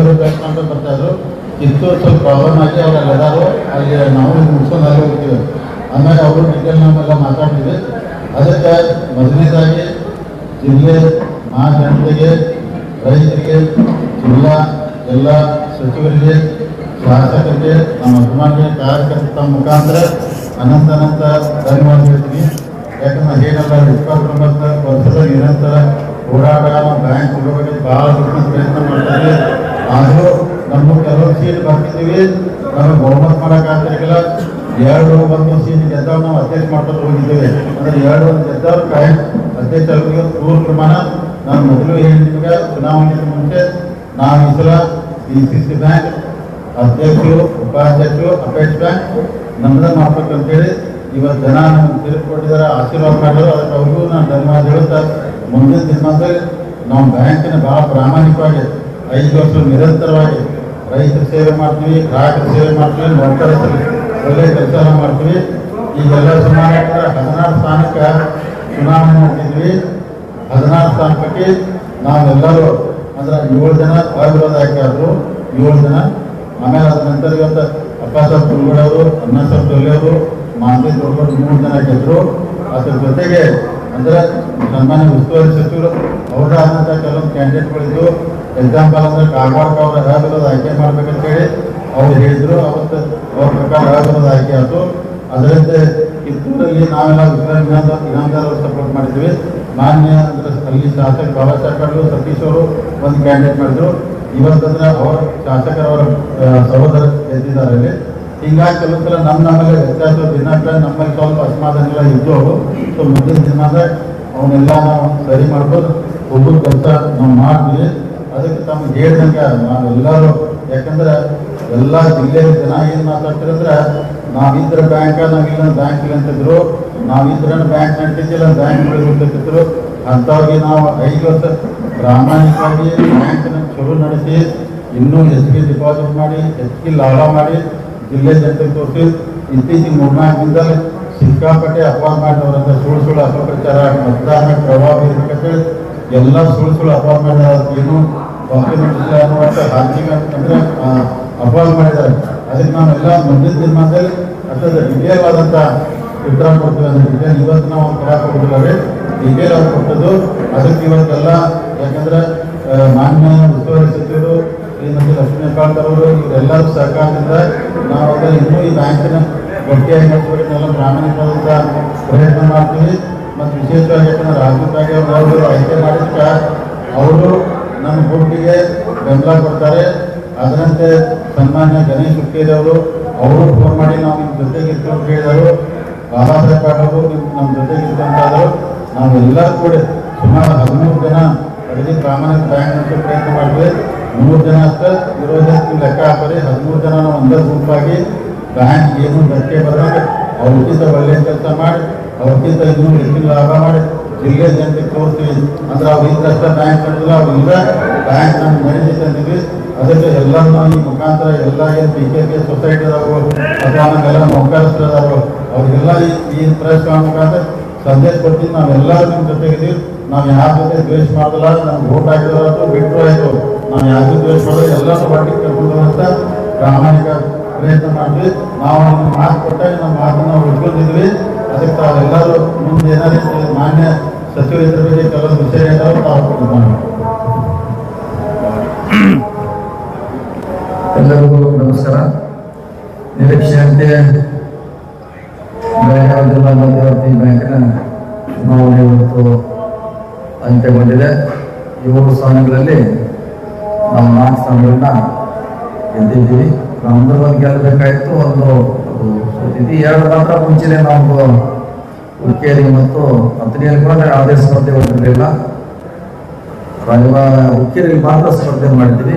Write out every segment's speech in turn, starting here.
ಬೇರೆ ಬ್ಯಾಂಕ್ ಅಂತ ಬರ್ತಾ ಇದ್ರು. ಇತ್ತು, ಸ್ವಲ್ಪ ಪ್ರಾಬ್ಲಮ್ ಆಗಿ ಅವ್ರಲ್ಲಿ ಎಲ್ಲರೂ ಅಲ್ಲಿ ನಾವು ಮುಗಿಸ್ಕೊಂಡು ಅಲ್ಲಿ ಹೋಗ್ತೀವಿ. ಆಮೇಲೆ ಅವರು ಡೀಟೇಲ್ ನಮ್ಮೆಲ್ಲ ಮಾತಾಡ್ತೀವಿ ಅದಕ್ಕೆ ಮೊದಲನೇದಾಗಿ ಜಿಲ್ಲೆ ಮಹಾಜನತೆಗೆ ರೈತರಿಗೆ, ಜಿಲ್ಲಾ ಎಲ್ಲ ಸಚಿವರಿಗೆ, ಶಾಸಕರಿಗೆ, ನಮ್ಮ ಅಭಿಮಾನಿಗೆ ಕಾರ್ಯಕರ್ತರ ಮುಖಾಂತರ ಅನಂತ ಅನಂತ ಧನ್ಯವಾದ ಹೇಳ್ತೀನಿ. ಯಾಕಂದ್ರೆ ಏನಲ್ಲ ಇಪ್ಪತ್ತೊಂಬತ್ತು ವರ್ಷದ ನಿರಂತರ ಹೋರಾಟ ಬ್ಯಾಂಕ್ ಬಗ್ಗೆ ಭಾಳ ದೊಡ್ಡ ಪ್ರಯತ್ನ ಮಾಡ್ತಾ ಇದ್ದೀವಿ ಆದರೂ ನಮ್ಮ ಕೆಲವು ಸೀಟ್ ಬರ್ತಿದ್ದೀವಿ. ನಾವು ಬಹುಮತ ಮಾಡೋಕ್ಕಾಗ್ತಿರಲಿಲ್ಲ ಎರಡು ಒಂದು ಸೀಟ್ ಗೆದ್ದವ್ರು ನಾವು ಅಧ್ಯಕ್ಷ ಮಾಡ್ಕೊಂಡು ಹೋಗಿದ್ದೇವೆ. ಅಂದ್ರೆ ಎರಡು ಒಂದು ಗೆದ್ದವ್ರು ಕಾಯಂ ಅಧ್ಯಕ್ಷ ಅವರಿಗೆ ಪೂರ್ವ ಪ್ರಮಾಣ. ನಾನು ಮೊದಲು ಹೇಳಿ ನಿಮಗೆ ಚುನಾವಣೆಗೆ ಮುಂಚೆ ನಾವು ಈ ಸಲ ಸಿ ಸಿ ಬ್ಯಾಂಕ್ ಅಧ್ಯಕ್ಷರು, ಉಪಾಧ್ಯಕ್ಷರು ಅಪೇಕ್ಷ ಬ್ಯಾಂಕ್ ನಮ್ದ ಮಾಡ್ಬೇಕಂತೇಳಿ ಇವತ್ತು ಜನ ನಮ್ಗೆ ತೀರ್ಪು ಕೊಟ್ಟಿದ್ದಾರೆ ಆಶೀರ್ವಾದ ಮಾಡಿದ್ರು. ಅದಕ್ಕೆ ಅವ್ರಿಗೂ ನಾನು ಧನ್ಯವಾದ ಹೇಳುತ್ತಾ ಮುಂದಿನ ದಿನದಲ್ಲಿ ನಾವು ಬ್ಯಾಂಕಿನ ಭಾಳ ಪ್ರಾಮಾಣಿಕವಾಗಿ ಐದು ವರ್ಷ ನಿರಂತರವಾಗಿ ರೈತರ ಸೇವೆ ಮಾಡ್ತೀವಿ, ಗ್ರಾಹಕರ ಸೇವೆ ಮಾಡ್ತೀವಿ ನೌಕರ ಒಳ್ಳೆ ಕೆಲಸ ಮಾಡ್ತೀವಿ. ಈಗೆಲ್ಲ ಸುಮಾರು ಹದಿನಾರು ಸ್ಥಾನಕ್ಕೆ ಚುನಾವಣೆ ಮಾಡ್ತಿದ್ವಿ ಹದಿನಾರು ಸ್ಥಾನಕ್ಕೆ ನಾವೆಲ್ಲರೂ ಅಂದ್ರೆ ಏಳು ಜನ ಅವಿರೋಧ ಹಾಕಿದ್ರು ಏಳು ಜನ. ಆಮೇಲೆ ಅದ ನಂತರ ಇವತ್ತು ಅಪ್ಪ ಸಾಹೇಬ್ ತುಂಬಿಡೋದು ಅಣ್ಣ ಸಾಹೇಬ್ ತೊಲೆಯವರು ಮಾಂತಿ ದೊಡ್ಡ ಮೂರು ಜನ ಗೆದ್ರು. ಅದ್ರ ಜೊತೆಗೆ ಅಂದ್ರೆ ಸನ್ಮಾನ್ಯ ಉಸ್ತುವಾರಿ ಸಚಿವರು ಅವರ ಆದಂಥ ಕೆಲವೊಂದು ಕ್ಯಾಂಡಿಡೇಟ್ಗಳಿದ್ದು ಎಕ್ಸಾಂಪಲ್ ಅಂದ್ರೆ ಕಾಗವಾಡಕ ಅವರ ಅವಿರೋಧ ಆಯ್ಕೆ ಮಾಡ್ಬೇಕಂತ ಹೇಳಿ ಅವ್ರು ಹೇಳಿದ್ರು. ಅವತ್ತು ಅವ್ರ ಪ್ರಕಾರ ಅವಿರೋಧ ಆಯ್ಕೆ ಆಯ್ತು. ಅದರಂತೆ ಕಿತ್ತೂರಲ್ಲಿ ನಾವೆಲ್ಲ ವಿಕ್ರಮ್ ಇನಾಮದಾರ್ ಇನಾಮದಾರ್ ಸಪೋರ್ಟ್ ಮಾಡಿದ್ವಿ. ಮಾನ್ಯ ಅಂದ್ರೆ ಅಲ್ಲಿ ಶಾಸಕ ಬಾಬಾ ಸಾಹೇಬ್ ಸತೀಶ್ ಅವರು ಒಂದು ಕ್ಯಾಂಡಿಡೇಟ್ ಮಾಡಿದ್ರು. ಇವತ್ತಂದ್ರೆ ಅವರ ಶಾಸಕರವರ ಸಹೋದರ ಗೆದ್ದಿದ್ದಾರೆ ಅಲ್ಲಿ. ಹಿಂಗಾಗಿ ಕೆಲವು ಸಲ ನಮ್ಮ ನಮ್ಮಲ್ಲಿ ವ್ಯತ್ಯಾಸ ದಿನಾಂಕ ನಮ್ಮಲ್ಲಿ ಸ್ವಲ್ಪ ಅಸಮಾಧಾನಗಳ ಇದ್ದು ಅವರು ಸೊ ಮುಂದಿನ ದಿನದಾಗ ಅವನ್ನೆಲ್ಲ ನಾವು ಸರಿ ಮಾಡ್ಬೋದು. ಒಬ್ಬರು ಕೆಲಸ ನಾವು ಮಾಡ್ತೀವಿ. ಅದಕ್ಕೆ ತಮ್ಗೆ ಹೇಳ್ದಂಗೆ ನಾವೆಲ್ಲರೂ ಯಾಕಂದ್ರೆ ಎಲ್ಲ ಜಿಲ್ಲೆಯ ಜನ ಏನು ಮಾತಾಡ್ತಾರೆ ಅಂದ್ರೆ, ನಾವಿದ್ರ ಬ್ಯಾಂಕ ನಾವಿಲ್ಲ ಬ್ಯಾಂಕ್ ಇಲ್ಲ ಅಂತಿದ್ರು ನಾವಿದ್ರ ಬ್ಯಾಂಕ್ ನಡ್ತಿದ್ದಿಲ್ಲ ಬ್ಯಾಂಕ್ ಹೋಗ್ತಿದ್ರು ಅಂಥವ್ರಿಗೆ ನಾವು ಐದು ವರ್ಷ ಪ್ರಾಮಾಣಿಕವಾಗಿ ಬ್ಯಾಂಕ್ ಚಲೋ ನಡೆಸಿ, ಇನ್ನೂ ಹೆಚ್ಚಿಗೆ ಡಿಪಾಸಿಟ್ ಮಾಡಿ, ಹೆಚ್ಚಿಗೆ ಲಾಭ ಮಾಡಿ, ಜಿಲ್ಲೆ ಜನತೆಗೆ ತೋರಿಸಿ ಇತ್ತೀಚಿನ ಮೂರ್ನಾಲ್ಕು ದಿನದಲ್ಲಿ ಸಿಕ್ಕಾಪಟ್ಟೆ ಅಪವಾದ ಮಾಡಿದವರಂತ ಸುಳ್ಳು ಸುಳ್ಳು ಅಪಪ್ರಚಾರ, ಮತದಾನ ಪ್ರಭಾವ ಬೀರ್ಬೇಕಂತೇಳಿ ಎಲ್ಲ ಸುಳ್ಳು ಸುಳ್ಳು ಅಪವಾದ ಮಾಡಿದ ಏನು? ಹಾಕಿಗೆ ಅಂದ್ರೆ ಅಪವಾದ ಮಾಡಿದ್ದಾರೆ. ಅದಕ್ಕೆ ನಾವೆಲ್ಲ ಮುಂದಿನ ದಿನಮಾನದಲ್ಲಿ ಅಷ್ಟೊಂದು ಡಿಟೇಲ್ ಆದಂಥ ಉತ್ತರ ಕೊಡ್ತೀವಿ ಅಂದ್ರೆ ಇವತ್ತು ನಾವು ಕೊಡಕ್ಕೆ ಹೋಗಿದ್ದಾರೆ ಡಿಟೇಲ್ ಕೊಟ್ಟದ್ದು ಅದಕ್ಕೆ ಇವತ್ತೆಲ್ಲ ಯಾಕಂದ್ರೆ ಮಾನ್ಯ ಉಸ್ತುವಾರಿ ಸಚಿವರು ಈ ಲಕ್ಷ್ಮೀ ಲಕ್ಷ್ಮೀಕಾಂತ್ ಅವರು ಇವರೆಲ್ಲರೂ ಸಹಕಾರದಿಂದ ನಾವು ಇನ್ನೂ ಈ ಬ್ಯಾಂಕಿನ ಗಟ್ಟಿಯಾಗಿ ನಡೆಸಬೇಕೆಲ್ಲ ಪ್ರಾಮಾಣಿಕವಾದಂಥ ಪ್ರಯತ್ನ ಮಾಡ್ತೀವಿ. ಮತ್ತು ವಿಶೇಷವಾಗಿ ಯಾಕಂದ್ರೆ ರಾಜೀವ್ ಗಾಂಧಿ ಅವರು ಆಯ್ಕೆ ಮಾಡಿದ್ದ ಅವರು ನಮ್ಮ ಗುಂಪಿಗೆ ಬೆಂಬಲ ಕೊಡ್ತಾರೆ. ಅದರಂತೆ ಸನ್ಮಾನ್ಯ ಗಣೇಶ್ ಹುಟ್ಟಿದವರು ಅವರು ಫೋನ್ ಮಾಡಿ ನಾವು ನಿಮ್ಮ ಜೊತೆಗೆ ಇತ್ತು ಅಂತ ಹೇಳಿದರು. ಬಾಬಾ ಸಾಹೇಬ್ ಪಾಟೀಲ್ ಅವರು ನಿಮ್ ನಮ್ಮ ಜೊತೆಗೆ ಇರ್ತಂತಾದರು ನಾವೆಲ್ಲರೂ ಕೂಡ ಸುಮಾರು ಹದಿಮೂರು ಜನ ಅಗದಿ ಪ್ರಾಮಾಣಿಕ ಬ್ಯಾಂಕ್ ಅಂತ ಪ್ರಯತ್ನ ಮಾಡಿದ್ವಿ ಮೂರು ಜನ ಅಷ್ಟೇ ನೀವು ಲೆಕ್ಕ ಹಾಕೋರಿ ಹದಿಮೂರು ಜನ ಒಂದೇ ಗುಂಪಾಗಿ ಬ್ಯಾಂಕ್ ಏನು ಧಕ್ಕೆ ಬರೋದು ಅವ್ರಿಗಿಂತ ಒಳ್ಳೆಯ ಕೆಲಸ ಮಾಡಿ, ಅವ್ರಿಗಿಂತ ಇನ್ನೂ ಹೆಚ್ಚಿನ ಲಾಭ ಮಾಡಿ. ಜಿಲ್ಲೆ ಜನತೆಗೆ ತೋರಿಸ್ತೀವಿ ಅಂದ್ರೆ ಅವ್ರು ಇದ್ದಷ್ಟ ಬ್ಯಾಂಕ್ ನಡೆದಿಲ್ಲ ಅವ್ರು ಇಲ್ಲ ಬ್ಯಾಂಕ್ ನಮ್ಗೆ ನಡೀತೈತೆ ಅಂತೀವಿ ಅದಕ್ಕೆ ಎಲ್ಲ ಈ ಮುಖಾಂತರ ಎಲ್ಲ ಏನು ಬಿ ಕೆ ಪಿ ಸೊಸೈಟಿ ಅದಾವು ಅಥವಾ ನಮ್ಮೆಲ್ಲ ನೌಕರಸ್ಥರು ಅದಾವು ಅವ್ರಿಗೆಲ್ಲ ಈ ಪ್ರೆಸ್ ಮುಖಾಂತರ ಸಂದೇಶ ಕೊಡ್ತೀವಿ. ನಾವೆಲ್ಲರೂ ನಿಮ್ಮ ಜೊತೆಗಿದ್ದೀವಿ. ನಾವು ಯಾರ ಜೊತೆ ದ್ವೇಷ ಮಾಡಲ್ಲ ನಮ್ಗೆ ಓಟ್ ಹಾಕಿದ್ರು ಬಿಟ್ಟರು ಆಯಿತು. ನಾವು ಯಾರಿಗೂ ದ್ವೇಷ ಮಾಡೋದು ಎಲ್ಲರೂ ಒಟ್ಟಿಗೆ ಕರ್ಕೊಂಡು ಅಂತ ಪ್ರಾಮಾಣಿಕ ಪ್ರಯತ್ನ ಮಾಡಿದ್ವಿ ನಾವು ಮಾತು ಕೊಟ್ಟಾಗ ನಮ್ಮ ಮಾತನ್ನು ಉಳ್ಕೊಂಡಿದ್ವಿ ಅದಕ್ಕೆ ತಾವೆಲ್ಲರೂ ಮುಂದೆ ಏನಾದ್ರು ಮಾನ್ಯ ಹೇಳ್ತಾರೆ ತಾವು ಎಲ್ಲರಿಗೂ ನಮಸ್ಕಾರ. ನಿರೀಕ್ಷೆಯಂತೆ ಬೆಳಗಾವಿ ಜಿಲ್ಲಾ ಮಧ್ಯವರ್ತಿ ಬ್ಯಾಂಕಿನ ಚುನಾವಣೆ ಇವತ್ತು ಅಂತ್ಯಗೊಂಡಿದೆ. ಏಳು ಸ್ಥಾನಗಳಲ್ಲಿ ನಾವು ನಾಲ್ಕು ಸ್ಥಾನಗಳನ್ನ ಗೆದ್ದಿದ್ದೀವಿ. ನಮ್ದು ಒಂದು ಗೆಲ್ಲಬೇಕಾಯ್ತು ಒಂದು ಎರಡು ಮಾತ್ರ ಮುಂಚೆನೆ ನಾವು ಹುಕ್ಕೇರಿ ಮತ್ತು ಹತ್ತನೆಯಲ್ಲಿ ಕೂಡ ಯಾವುದೇ ಸ್ಪರ್ಧೆ ರಾಜವ ಹುಕ್ಕೇರಿಯಲ್ಲಿ ಮಾತ್ರ ಸ್ಪರ್ಧೆ ಮಾಡಿದ್ದೀವಿ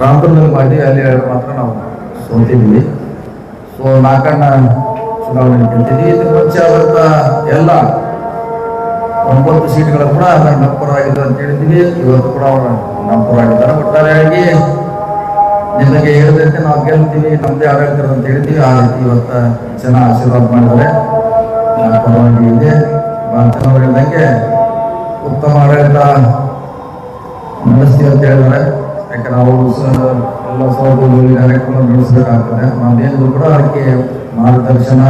ರಾಮಪುರದಲ್ಲಿ ಮಾಡಿ, ಅಲ್ಲಿ ಎರಡು ಮಾತ್ರ ನಾವು ಸೋತಿದ್ವಿ. ಸೊ ನಾಲ್ಕಣ್ಣ ಚುನಾವಣೆ ಗೆದ್ದಿದ್ವಿ. ಇದಕ್ಕೆ ಮುಂಚೆ ಆದಂಥ ಎಲ್ಲ ಒಂಬತ್ತು ಸೀಟ್ಗಳು ಕೂಡ ನಮ್ಮ ಪರವಾಗಿದ್ದು ಅಂತ ಹೇಳಿದ್ವಿ. ಇವತ್ತು ಕೂಡ ಅವರು ನಮ್ಮ ಪರವಾಗಿದ್ದಾರೆ ಒಟ್ಟಾರೆಯಾಗಿ ನಿಮಗೆ ಹೇಳಿದಂತೆ ನಾವು ಗೆಲ್ತೀವಿ ನಮ್ಮದೇ ಆಡಳಿತ ಅಂತ ಹೇಳಿದ್ವಿ. ಆ ರೀತಿ ಇವತ್ತು ಜನ ಆಶೀರ್ವಾದ ಮಾಡಿದ್ದಾರೆ. ಪರವಾಗಿ ಇದೆ ಹೇಳಿದಂಗೆ ಉತ್ತಮ ಆಡಳಿತ ನಡೆಸ್ತೀವಿ ಅಂತ ಹೇಳಿದ್ದಾರೆ. ಅವರು ಸ- ಎಲ್ಲ ಸೌಲಭ್ಯಗಳು ಕಾರ್ಯಕ್ರಮ ನಡೆಸಬೇಕಾಗ್ತದೆ. ನಾವೇನಿದ್ರು ಕೂಡ ಅದಕ್ಕೆ ಮಾರ್ಗದರ್ಶನ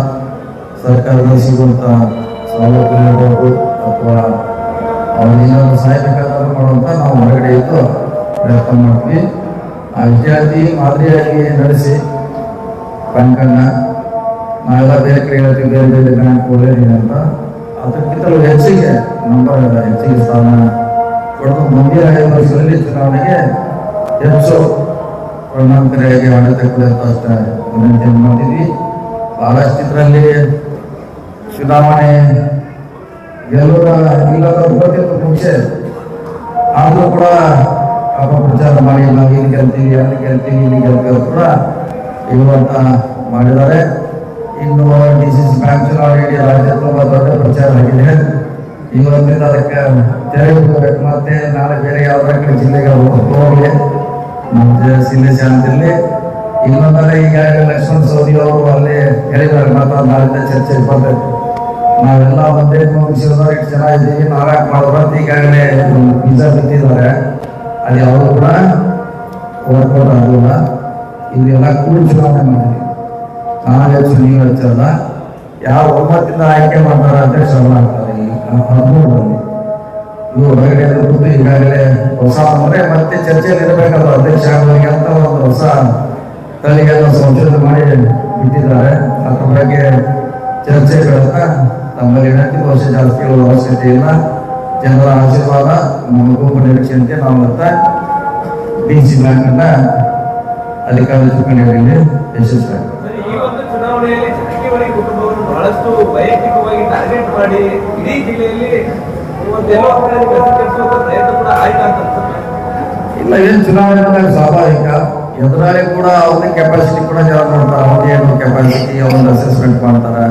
ಸರ್ಕಾರದಿಂದ ಸಿಗುವಂಥ ಸೌಲಭ್ಯಗಳಿರ್ಬೋದು ಅಥವಾ ಅವ್ರೇನಾದ್ರು ಸಹಾಯ ಬೇಕಾದರೂ ಮಾಡುವಂತ ನಾವು ಹೊರಗಡೆ ಇದ್ದು ಪ್ರಯತ್ನ ಮಾಡ್ತೀವಿ. ಆ ವಿದ್ಯಾರ್ಥಿ ಮಾದರಿಯಾಗಿ ನಡೆಸಿ ಬ್ಯಾಂಕನ್ನ ನಾವೆಲ್ಲ ಬೇರೆ ಕಡೆ ಹೇಳ್ತೀವಿ ಬೇರೆ ಬೇರೆ ಬ್ಯಾಂಕ್ ಅಂತ. ಅದಕ್ಕಿಂತಲೂ ಹೆಚ್ಚಿಗೆ ನಂಬರ್ ಹೆಚ್ಚಿಗೆ ಸ್ಥಾನ ಕೊಡೋದು ಮುಂದಿನ ಐದು ವರ್ಷದಲ್ಲಿ ಚುನಾವಣೆಗೆ ಹೆಚ್ಚು ಪರಿಣಾಮಕಾರಿಯಾಗಿ ಆಡಳಿತ ಕೊಡುವಂತ ವಿನಂತಿಯನ್ನು ಮಾಡಿದ್ವಿ ಬಹಳಷ್ಟು ಇದರಲ್ಲಿ ಚುನಾವಣೆ ಗೆಲ್ಲುವ ಇಲ್ಲದ ಗೊತ್ತಿತ್ತು ಮುಂಚೆ ಆದರೂ ಕೂಡ ಅಪಪ್ರಚಾರ ಮಾಡಿ, ನಾವು ಇಲ್ಲಿ ಗೆಲ್ತೀವಿ, ಅಲ್ಲಿ ಗೆಲ್ತೀವಿ, ಇಲ್ಲಿ ಗೆಲ್ತೀವಿ ಕೂಡ ಇರುವಂತ ಮಾಡಿದ್ದಾರೆ. ಇನ್ನು ಡಿ ಸಿ ಚುನಾವಣೆಗೆ ರಾಜ್ಯ ತುಂಬ ದೊಡ್ಡ ಪ್ರಚಾರ ಆಗಿದೆ. ಇವತ್ತಿಂದ ಅದಕ್ಕೆ ತೆರೆಗೆ ಬಿಡಬೇಕು ಮತ್ತೆ ನಾಳೆ ಬೇರೆ ಯಾವ್ದಾರ ಕಡೆ ಜಿಲ್ಲೆಗೆ ಹೋಗಲಿ. ಮತ್ತೆ ಸಿಲ್ಲೆ ಶಾಂತಿಯಲ್ಲಿ ಇನ್ನೊಂದಲ್ಲ ಈಗ ಲಕ್ಷ್ಮಣ ಸೌದಿ ಅವರು ಅಲ್ಲಿ ಹೇಳಿದ್ದಾರೆ. ಮಾತಾಡ ನಾಳೆ ಚರ್ಚೆ ಬರ್ತದೆ ನಾವೆಲ್ಲ ಒಂದೇ ಮುಗಿಸಿದವರು ಎಷ್ಟು ಜನ ಇದ್ದೀವಿ. ನಾಲ್ಕು ಅಂತ ಈಗಾಗಲೇ ಬೀಜ ಬಿತ್ತಿದ್ದಾರೆ. ಅಲ್ಲಿ ಅವರು ಕೂಡ ಇಲ್ಲಿ ಎಲ್ಲ ಕೂಡ ಚುನಾವಣೆ ಮಾಡಿದ್ವಿ ನಾನು ಹೆಚ್ಚು ನೀವು ಯಾವ ಒಮ್ಮತ್ತಿಂದ ಆಯ್ಕೆ ಮಾಡ್ತಾರ ಅಂತ ಆಗ್ತಾರೆ ಹದಿಮೂರರಲ್ಲಿ ಇವು ಹೊರಗಡೆ ಕೂತು ಈಗಾಗಲೇ ಹೊಸ ಅಂದ್ರೆ ಮತ್ತೆ ಚರ್ಚೆಯಲ್ಲಿ ಇರಬೇಕಲ್ಲ ಅಧ್ಯಕ್ಷ ಆಗೋರಿಗೆ ಅಂತ ಒಂದು ಹೊಸ ತಳಿಗೆಲ್ಲ ಸಂಶೋಧನೆ ಮಾಡಿ ಬಿಟ್ಟಿದ್ದಾರೆ. ಅದ್ರ ಬಗ್ಗೆ ಚರ್ಚೆ ಬೆಳೆದ ತಮ್ಮಲ್ಲಿ ವಿನಂತಿ ವರ್ಷ ಜಾಸ್ತಿ ಹೇಳುವ ಜನರ ಆಶೀರ್ವಾದ, ನಮಗೂ ನಿರೀಕ್ಷೆಯಂತೆ ನಾವು ಮತ್ತೆ ಡಿ ಸಿ ಬ್ಯಾಂಕ್ ಅನ್ನ ಅಧಿಕಾರ ಚುನಾವಣೆಯಲ್ಲಿ ಒಂದು ಚುನಾವಣೆಯಲ್ಲಿ ಜಾರಕಿಹೊಳಿ ಕುಟುಂಬವನ್ನು ಬಹಳಷ್ಟು ವೈಯಕ್ತಿಕವಾಗಿ ಟಾರ್ಗೆಟ್ ಮಾಡಿ ಇಡೀ ಜಿಲ್ಲೆಯಲ್ಲಿ. ಇಲ್ಲ ಏನು ಚುನಾವಣೆ ಬಂದಾಗ ಸ್ವಾಭಾವಿಕ. ಎದುರಾಳಿ ಕೂಡ ಅವ್ರದ್ದು ಕೆಪಾಸಿಟಿ ಕೂಡ ಜನ ನೋಡ್ತಾರೆ ಅವ್ರದ್ದು ಏನು ಕೆಪಾಸಿಟಿ ಅವ್ರದ್ದು ಅಸೆಸ್ಮೆಂಟ್ ಮಾಡ್ತಾರೆ.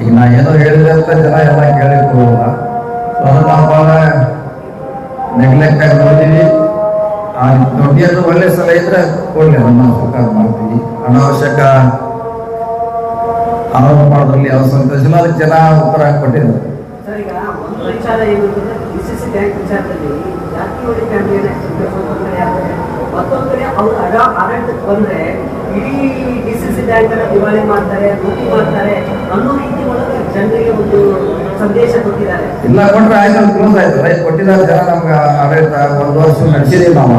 ಈಗ ನಾ ಏನೋ ಹೇಳಿದೆ ಅಂತ ಜನ ಎಲ್ಲ ಕೇಳಿ ಕೊಡೋಲ್ಲ ಸೊ ಅದನ್ನ ಬಹಳ ನೆಗ್ಲೆಕ್ಟ್ ಆಗಿ ನೋಡ್ತೀವಿ. ಆ ದೊಡ್ಡ ಒಳ್ಳೆ ಸಲ ಇದ್ರೆ ಕೊಡಲಿ ಅದನ್ನು ಮಾಡ್ತೀವಿ. ಅನಾವಶ್ಯಕ ಆರೋಪ ಮಾಡೋದ್ರಲ್ಲಿ ಯಾವ ಸಂತೋಷ ಇಲ್ಲ ಅದಕ್ಕೆ ಜನ ಉತ್ತರ ಕೊಟ್ಟಿದ್ದಾರೆ. ಇಲ್ಲ ಕೊಟ್ರೆ ಆಯ್ತು ಕ್ಲೋಸ್ ಆಯ್ತು. ರೈಟ್ ಕೊಟ್ಟಿದ್ದಾರೆ ಜನ ನಮ್ಗೆ ಆಡಳಿತ ಒಂದು ವರ್ಷ ನಡೆಸಿದೀವಿ ನಾವು.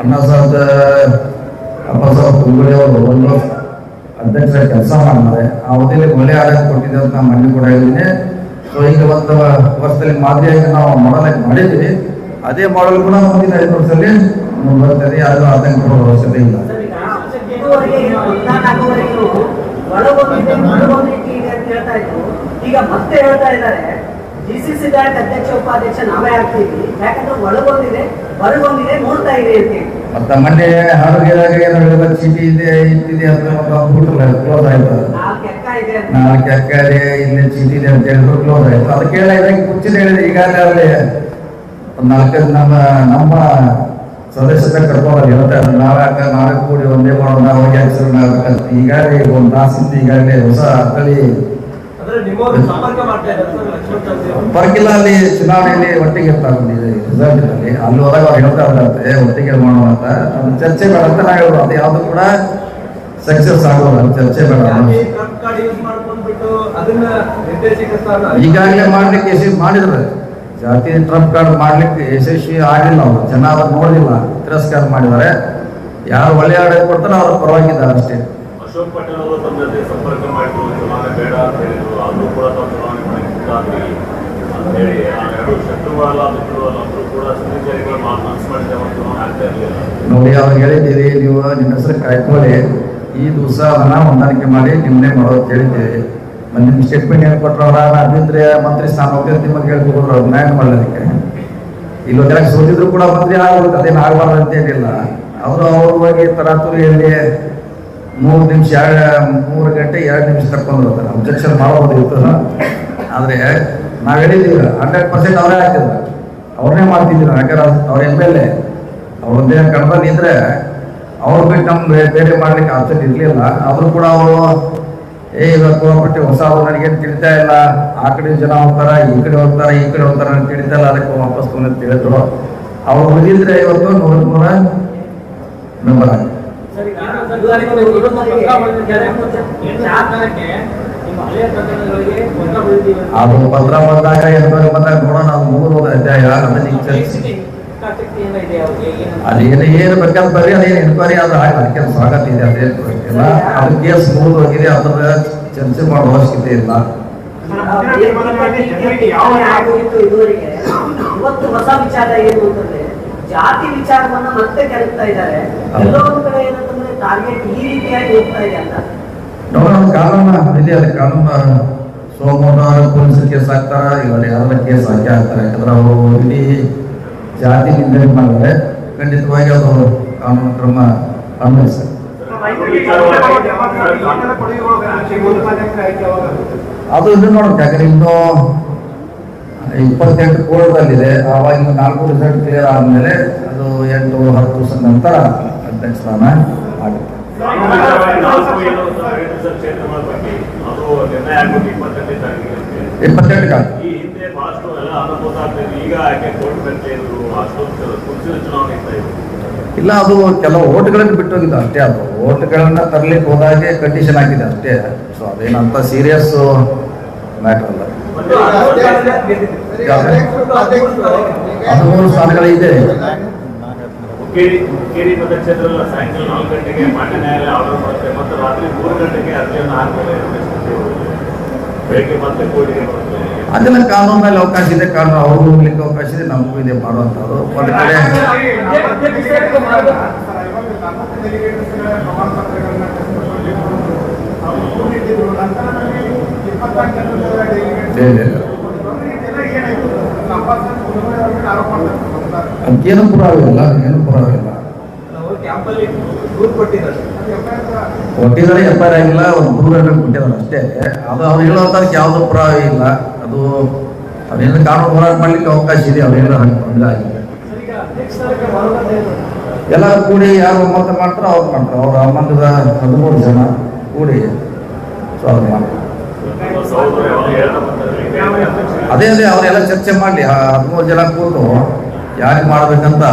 ಅಣ್ಣ ಸಾಹೇಬ್ ಅಪ್ಪ ಸಾಹೇಬ್ ಕುಂಬಳಿ ಅವರು ಒಂದು ವರ್ಷ ಅಧ್ಯಕ್ಷರ ಕೆಲಸ ಮಾಡಿದ್ದಾರೆ ಆ ಹುದ್ದೆಯಲ್ಲಿ ಒಳ್ಳೆ ಆಡಳಿತ ಕೊಟ್ಟಿದೆ ಅಂತ ನಾನು ಮನವಿ ಕೂಡ ಇದ್ದೀನಿ ಸೊ ಈಗ ಒಂದು ವರ್ಷದಲ್ಲಿ ಮಾದರಿಯಾಗಿ ನಾವು ಮಾಡಲ್ ಮಾಡಿದ್ವಿ ಅದೇ ಮಾಡಲ್ ಕೂಡ ಮುಂದಿನ ಐದು ವರ್ಷದಲ್ಲಿ ಮುಂದುವರ್ತದೆ ಯಾರು ಆತಂಕ ಅವಶ್ಯಕತೆ ಇಲ್ಲ. ಈಗ ಮತ್ತೆ ಹೇಳ್ತಾ ಇದ್ದಾರೆ ಡಿ ಸಿ ಸಿ ಬ್ಯಾಂಕ್ ಅಧ್ಯಕ್ಷ, ಉಪಾಧ್ಯಕ್ಷ ನಾವೇ ಆಗ್ತೀವಿ. ಯಾಕಂದ್ರೆ ಒಳಗೊಂದಿದೆ ಹೊರಗೊಂದಿದೆ ನೋಡ್ತಾ ಇದೆ ಅಂತ ಹೇಳಿ. ಮತ್ತೆ ಮೊನ್ನೆ ಹಾಡುಗೆರಾಗ ಏನೋ ಹೇಳಿಲ್ಲ ಚೀಟಿ ಇದೆ ಇಟ್ಟಿದೆ ಅಂತ ಒಂದು ಕ್ಲೋಸ್ ಆಯ್ತು ನಾಲ್ಕು ಅಕ್ಕ ಇದೆ ಇಲ್ಲಿ ಚೀಟಿ ಇದೆ ಅಂತ ಹೇಳಿದ್ರು ಕ್ಲೋಸ್ ಆಯ್ತು. ಅದಕ್ಕೆ ಕೇಳ ಕುಚ್ಚಿದ ಹೇಳಿದೆ ಈಗಾಗಲೇ ನಾಲ್ಕೈದು ನಮ್ಮ ನಮ್ಮ ಸದಸ್ಯತೆ ಕರ್ಕೊಂಡು ಹೇಳ್ತಾರೆ ನಾಲ್ಕ ನಾಲ್ಕು ಕೂಡಿ ಒಂದೇ ಮಾಡೋಣ ಹೋಗಿ ಹೆಸರು ನಾಲ್ಕು ಈಗಾಗಲೇ ಒಂದು ತಾಸಿಂದ ಈಗಾಗಲೇ ಹೊಸ ತಳಿ ಪರಕಿಲ್ಲ ಅಲ್ಲಿ ಚುನಾವಣೆಯಲ್ಲಿ ಒಟ್ಟಿಗೆ ಇರ್ತಾರೆ ಅಲ್ಲಿ ಹೋದಾಗ ಅವ್ರು ಹೇಳ್ತಾ ಇದ್ದಾರೆ ಒಟ್ಟಿಗೆ ಮಾಡೋಣ ಅಂತ. ಚರ್ಚೆ ಬೇಡ ಅಂತ ನಾವು ಹೇಳೋದು ಅದು ಯಾವುದು ಕೂಡ ಸಕ್ಸಸ್ ಆಗೋಲ್ಲ ಚರ್ಚೆ ಬೇಡ. ಈಗಾಗಲೇ ಮಾಡ್ಲಿಕ್ಕೆ ಯಶಸ್ವಿ ಮಾಡಿದ್ರೆ ಜಾತಿ ಟ್ರಂಪ್ ಕಾರ್ಡ್ ಮಾಡ್ಲಿಕ್ಕೆ ಯಶಸ್ವಿ ಆಗಿಲ್ಲ ಅವರು. ಜನ ಅದನ್ನ ನೋಡಿಲ್ಲ ತಿರಸ್ಕಾರ ಮಾಡಿದ್ದಾರೆ. ಯಾರು ಒಳ್ಳೆ ಆಡಳಿತ ಕೊಡ್ತಾರೋ ಅವ್ರ ಪರವಾಗಿದ್ದಾರೆ ಅಷ್ಟೇ. ಅಶೋಕ್ ಪಟೇಲ್ ಅವರು ತಮ್ಮ ಜೊತೆ ಸಂಪರ್ಕ ಮಾಡಿದ್ರು ಚುನಾವಣೆ ಬೇಡ ಅಂತ ಹೇಳಿದ್ರು. ಆದರೂ ಕೂಡ ತಾವು ಚುನಾವಣೆ ಮಾಡಿ ಅಂತೇಳಿ ಆ ಎರಡು ಶತ್ರು ಮಿತ್ರವಲ್ಲ ಅಂದ್ರೂ ಕೂಡ ಜಾರಕಿಹೊಳಿ ಮನಸ್ಸು ಮಾಡಿದ್ರೆ ಅವ್ರು ಚುನಾವಣೆ ಆಗ್ತಾ ಇರಲಿಲ್ಲ. ನೋಡಿ, ಅವ್ರು ಹೇಳಿದ್ದೀರಿ, ನೀವು ನಿಮ್ಮ ಹೆಸರು ಕಾಯ್ಕೊಳ್ಳಿ ಈ ದಿವಸ ಅದನ್ನ ಹೊಂದಾಣಿಕೆ ಮಾಡಿ ನಿಮ್ಮನ್ನೇ ಮಾಡೋದು ಹೇಳಿದ್ದೀರಿ ಮತ್ತೆ ನಿಮ್ಮ ಸ್ಟೇಟ್ಮೆಂಟ್ ಏನು ಕೊಟ್ಟರು ಅವರ ಅಭಿದ್ರೆ ಮಂತ್ರಿ ಸಾಮರ್ಥ್ಯ ಹೋಗ್ತಾರೆ ನಿಮಗೆ ಹೇಳ್ಕೊಟ್ರು ಅವ್ರು ಏನು ಮಾಡೋದಕ್ಕೆ ಇಲ್ಲಿ ಜನ ಸೋತಿದ್ರು ಕೂಡ ಮಂತ್ರಿ ಆಗ್ಬೇಕು ಅದೇನು ಆಗಬಾರ್ದು ಅಂತ ಹೇಳಿಲ್ಲ ಅವರು ಅವ್ರು ಹೋಗಿ ತರಾತುರಿಯಲ್ಲಿ ಮೂರು ನಿಮಿಷ, ಎರಡು, ಮೂರು ಗಂಟೆ, ಎರಡು ನಿಮಿಷ ಕರ್ಕೊಂಡು ಬರ್ತಾರೆ ಅಬ್ಜೆಕ್ಷನ್ ಮಾಡ್ಬೋದಿತ್ತು ಆದರೆ ನಾವು ಹೇಳಿದ್ದೀವಿ ಹಂಡ್ರೆಡ್ ಪರ್ಸೆಂಟ್ ಅವರೇ ಹಾಕಿದ್ರು. ಅವ್ರನ್ನೇ ಮಾಡ್ತಿದ್ರು ಯಾಕಂದ್ರೆ ಅವ್ರ ಎಂ ಎಲ್ ಎ. ಅವ್ರದ್ದೇ ಕಣದಲ್ಲಿ ಇದ್ರೆ ಅವ್ರು ಬಿಟ್ಟು ನಮ್ಗೆ ಬೇರೆ ಮಾಡ್ಲಿಕ್ಕೆ ಆಪ್ಷನ್ ಇರಲಿಲ್ಲ. ಆದರೂ ಕೂಡ ಅವರು, ಏ ಇವತ್ತು ಹೋಗ್ಬಿಟ್ಟು ಹೊಸ ನನಗೆ ತಿಳಿತಾ ಇಲ್ಲ. ಆ ಕಡೆ ಜನ ಹೋಗ್ತಾರ, ಈ ಕಡೆ ಹೋಗ್ತಾರೆ, ಈ ಕಡೆ ಹೋಗ್ತಾರೆ ಅಂತ ತಿಳಿತಾ ಇಲ್ಲ. ಅದಕ್ಕೆ ವಾಪಸ್ ಬಂದು ತಿಳಿದ್ರು ಅವ್ರು ಉಳಿದಿದ್ರೆ ಇವತ್ತು ನೂರ ನೂರ ಮೆಂಬರ್ ಆಗಿ ಅದು ಪತ್ರ ಬಂದಾಗ ಎನ್ಕ್ವೈರಿ ಬಂದಾಗ ನೋಡೋಣ ಅದು ಮೂರು ಅಧ್ಯಾಯ ಅದೇನು ಏನು ಬೇಕಾದ್ರೆ ಬರ್ರಿ ಅದೇನು ಎನ್ಕ್ವೈರಿ ಆದ್ರೆ ಆಯ್ತು ಅದಕ್ಕೆ ಸ್ವಾಗತ ಇದೆ ಅದೇನು ಅದು ಕೇಸ್ ಮುಗಿದು ಹೋಗಿದೆ ಅದರ ಚರ್ಚೆ ಮಾಡೋ ಅವಶ್ಯಕತೆ ಇಲ್ಲ. ಆಗೋಗಿತ್ತು ಇದುವರೆಗೆ? ಇವತ್ತು ಹೊಸ ವಿಚಾರ ಏನು ಅಂತಂದ್ರೆ ಜಾತಿ ವಿಚಾರವನ್ನ ಮತ್ತೆ ಕೆರಕ್ತಾ ಇದ್ದಾರೆ. ಎಲ್ಲೋ ಒಂದ್ ಕಡೆ ಏನಂತಂದ್ರೆ ಟಾರ್ಗೆಟ್ ಈ ರೀತಿಯಾಗಿ ಹೋಗ್ತಾ ಇದೆ ಅಂತ. ನೋಡೋಣ ಕಾನೂನು ಇದೆ ಅದು ಕಾನೂನು ಸೋಮವಾರ ಪೊಲೀಸ್ ಕೇಸ್ ಹಾಕ್ತಾರ? ಇವರು ಎಲ್ಲ ಕೇಸ್ ಹಾಕಿ ಹಾಕ್ತಾರೆ? ಯಾಕಂದ್ರೆ ಅವರು ಇಡೀ ಜಾತಿ ನಿಂದನೆ ಮಾಡಿದ್ರೆ ಖಂಡಿತವಾಗಿ ಅದು ಕಾನೂನು ಕ್ರಮ ಅನ್ವಯಿಸ್ತಾರೆ. ಅದು ಇದು ನೋಡೋಕೆ ಯಾಕಂದ್ರೆ ಇನ್ನು ಇಪ್ಪತ್ತೆಂಟು ಕೋರ್ಟ್ದಲ್ಲಿದೆ ಆವಾಗ ಇನ್ನು ನಾಲ್ಕು ರಿಸಲ್ಟ್ ಕ್ಲಿಯರ್ ಆದಮೇಲೆ ಅದು ಎಂಟು ಹತ್ತು ವರ್ಷದ ನಂತರ ಅಧ್ಯಕ್ಷ ಸ್ಥಾನ ಆಗುತ್ತೆ. ಇಪ್ಪತ್ತೆಂಟು ಇಲ್ಲ ಅದು ಕೆಲವು ಓಟ್ಗಳನ್ನು ಬಿಟ್ಟು ಹೋಗಿದೆ ಅಷ್ಟೇ. ಅದು ಓಟ್ಗಳನ್ನ ತರಲಿಕ್ಕೆ ಹೋದಾಗೆ ಕಂಡೀಷನ್ ಆಗಿದೆ ಅಷ್ಟೇ. ಸೊ ಅದೇನಂತ ಸೀರಿಯಸ್ ಮ್ಯಾಟರ್ ಅಲ್ಲ ಮತ್ತೆ ಹದಿಮೂರು ಸ್ಥಾನಗಳಿದೆ ಹುಕ್ಕೇರಿ ಹುಕ್ಕೇರಿ ಮತಕ್ಷೇತ್ರ ಸಾಯಂಕಾಲ ನಾಲ್ಕು ಗಂಟೆಗೆ ಮಾನ್ಯ ನ್ಯಾಯಾಲಯ ಆರ್ಡರ್ ಮಾಡುತ್ತೆ ಮತ್ತು ರಾತ್ರಿ ಮೂರು ಗಂಟೆಗೆ ಅರ್ಜಿಯನ್ನು ಹಾಕ್ತಾರೆ ಬೆಳಗ್ಗೆ ಮತ್ತೆ ಕೋರ್ಟಿಗೆ ಬರುತ್ತೆ ಅದೆಲ್ಲ ಕಾನೂನಲ್ಲಿ ಅವಕಾಶ ಇದೆ ಕಾನೂನು ಅವ್ರು ಹೋಗ್ಲಿಕ್ಕೆ ಅವಕಾಶ ಇದೆ ನಮಗೂ ಇದೆ ಮಾಡುವಂಥದ್ದು ಒಂದು ಕಡೆ ಇಲ್ಲ, ಇಲ್ಲ. ಅದಕ್ಕೇನು ಪುರಾವೆ ಇಲ್ಲ ಏನು ಪುರಾವೆ ಇಲ್ಲ ಕೊಟ್ಟಿದ್ದಾರೆ ಎಫ್ ಐ ಆರ್ ಆಗಿಲ್ಲ, ಒಂದು ಮೂರು ಕೊಟ್ಟಿದ್ದಾರೆ ಅಷ್ಟೇ. ಅದು ಅವ್ರು ಹೇಳೋದಕ್ಕೆ ಯಾವುದೋ ಪುರಾವೆ ಇಲ್ಲ. ಅದು ಅದೇನು ಕಾನೂನು ಹೋರಾಟ ಮಾಡ್ಲಿಕ್ಕೆ ಅವಕಾಶ ಇದೆ ಅವ್ರೇನೋ ಎಲ್ಲ ಕೂಡಿ ಯಾರು ಒಮ್ಮತ ಮಾಡ್ತಾರೋ ಅವ್ರು ಮಾಡ್ತಾರೆ. ಅವ್ರ ಅಮ್ಮಂದದ ಹದಿಮೂರು ಜನ ಕೂಡಿ, ಸೊ ಅವ್ರು ಮಾಡ್ತಾರೆ ಸಹೋದರ ಅವರು ಹೇಳ್ತಾ ಬರ್ತಾರೆ ಅದೇ ಅದೇ, ಅವರೆಲ್ಲ ಚರ್ಚೆ ಮಾಡಲಿ. ಹದಿಮೂರು ಜನ ಕೂತು ಯಾರಿಗೆ ಮಾಡ್ಬೇಕಂತ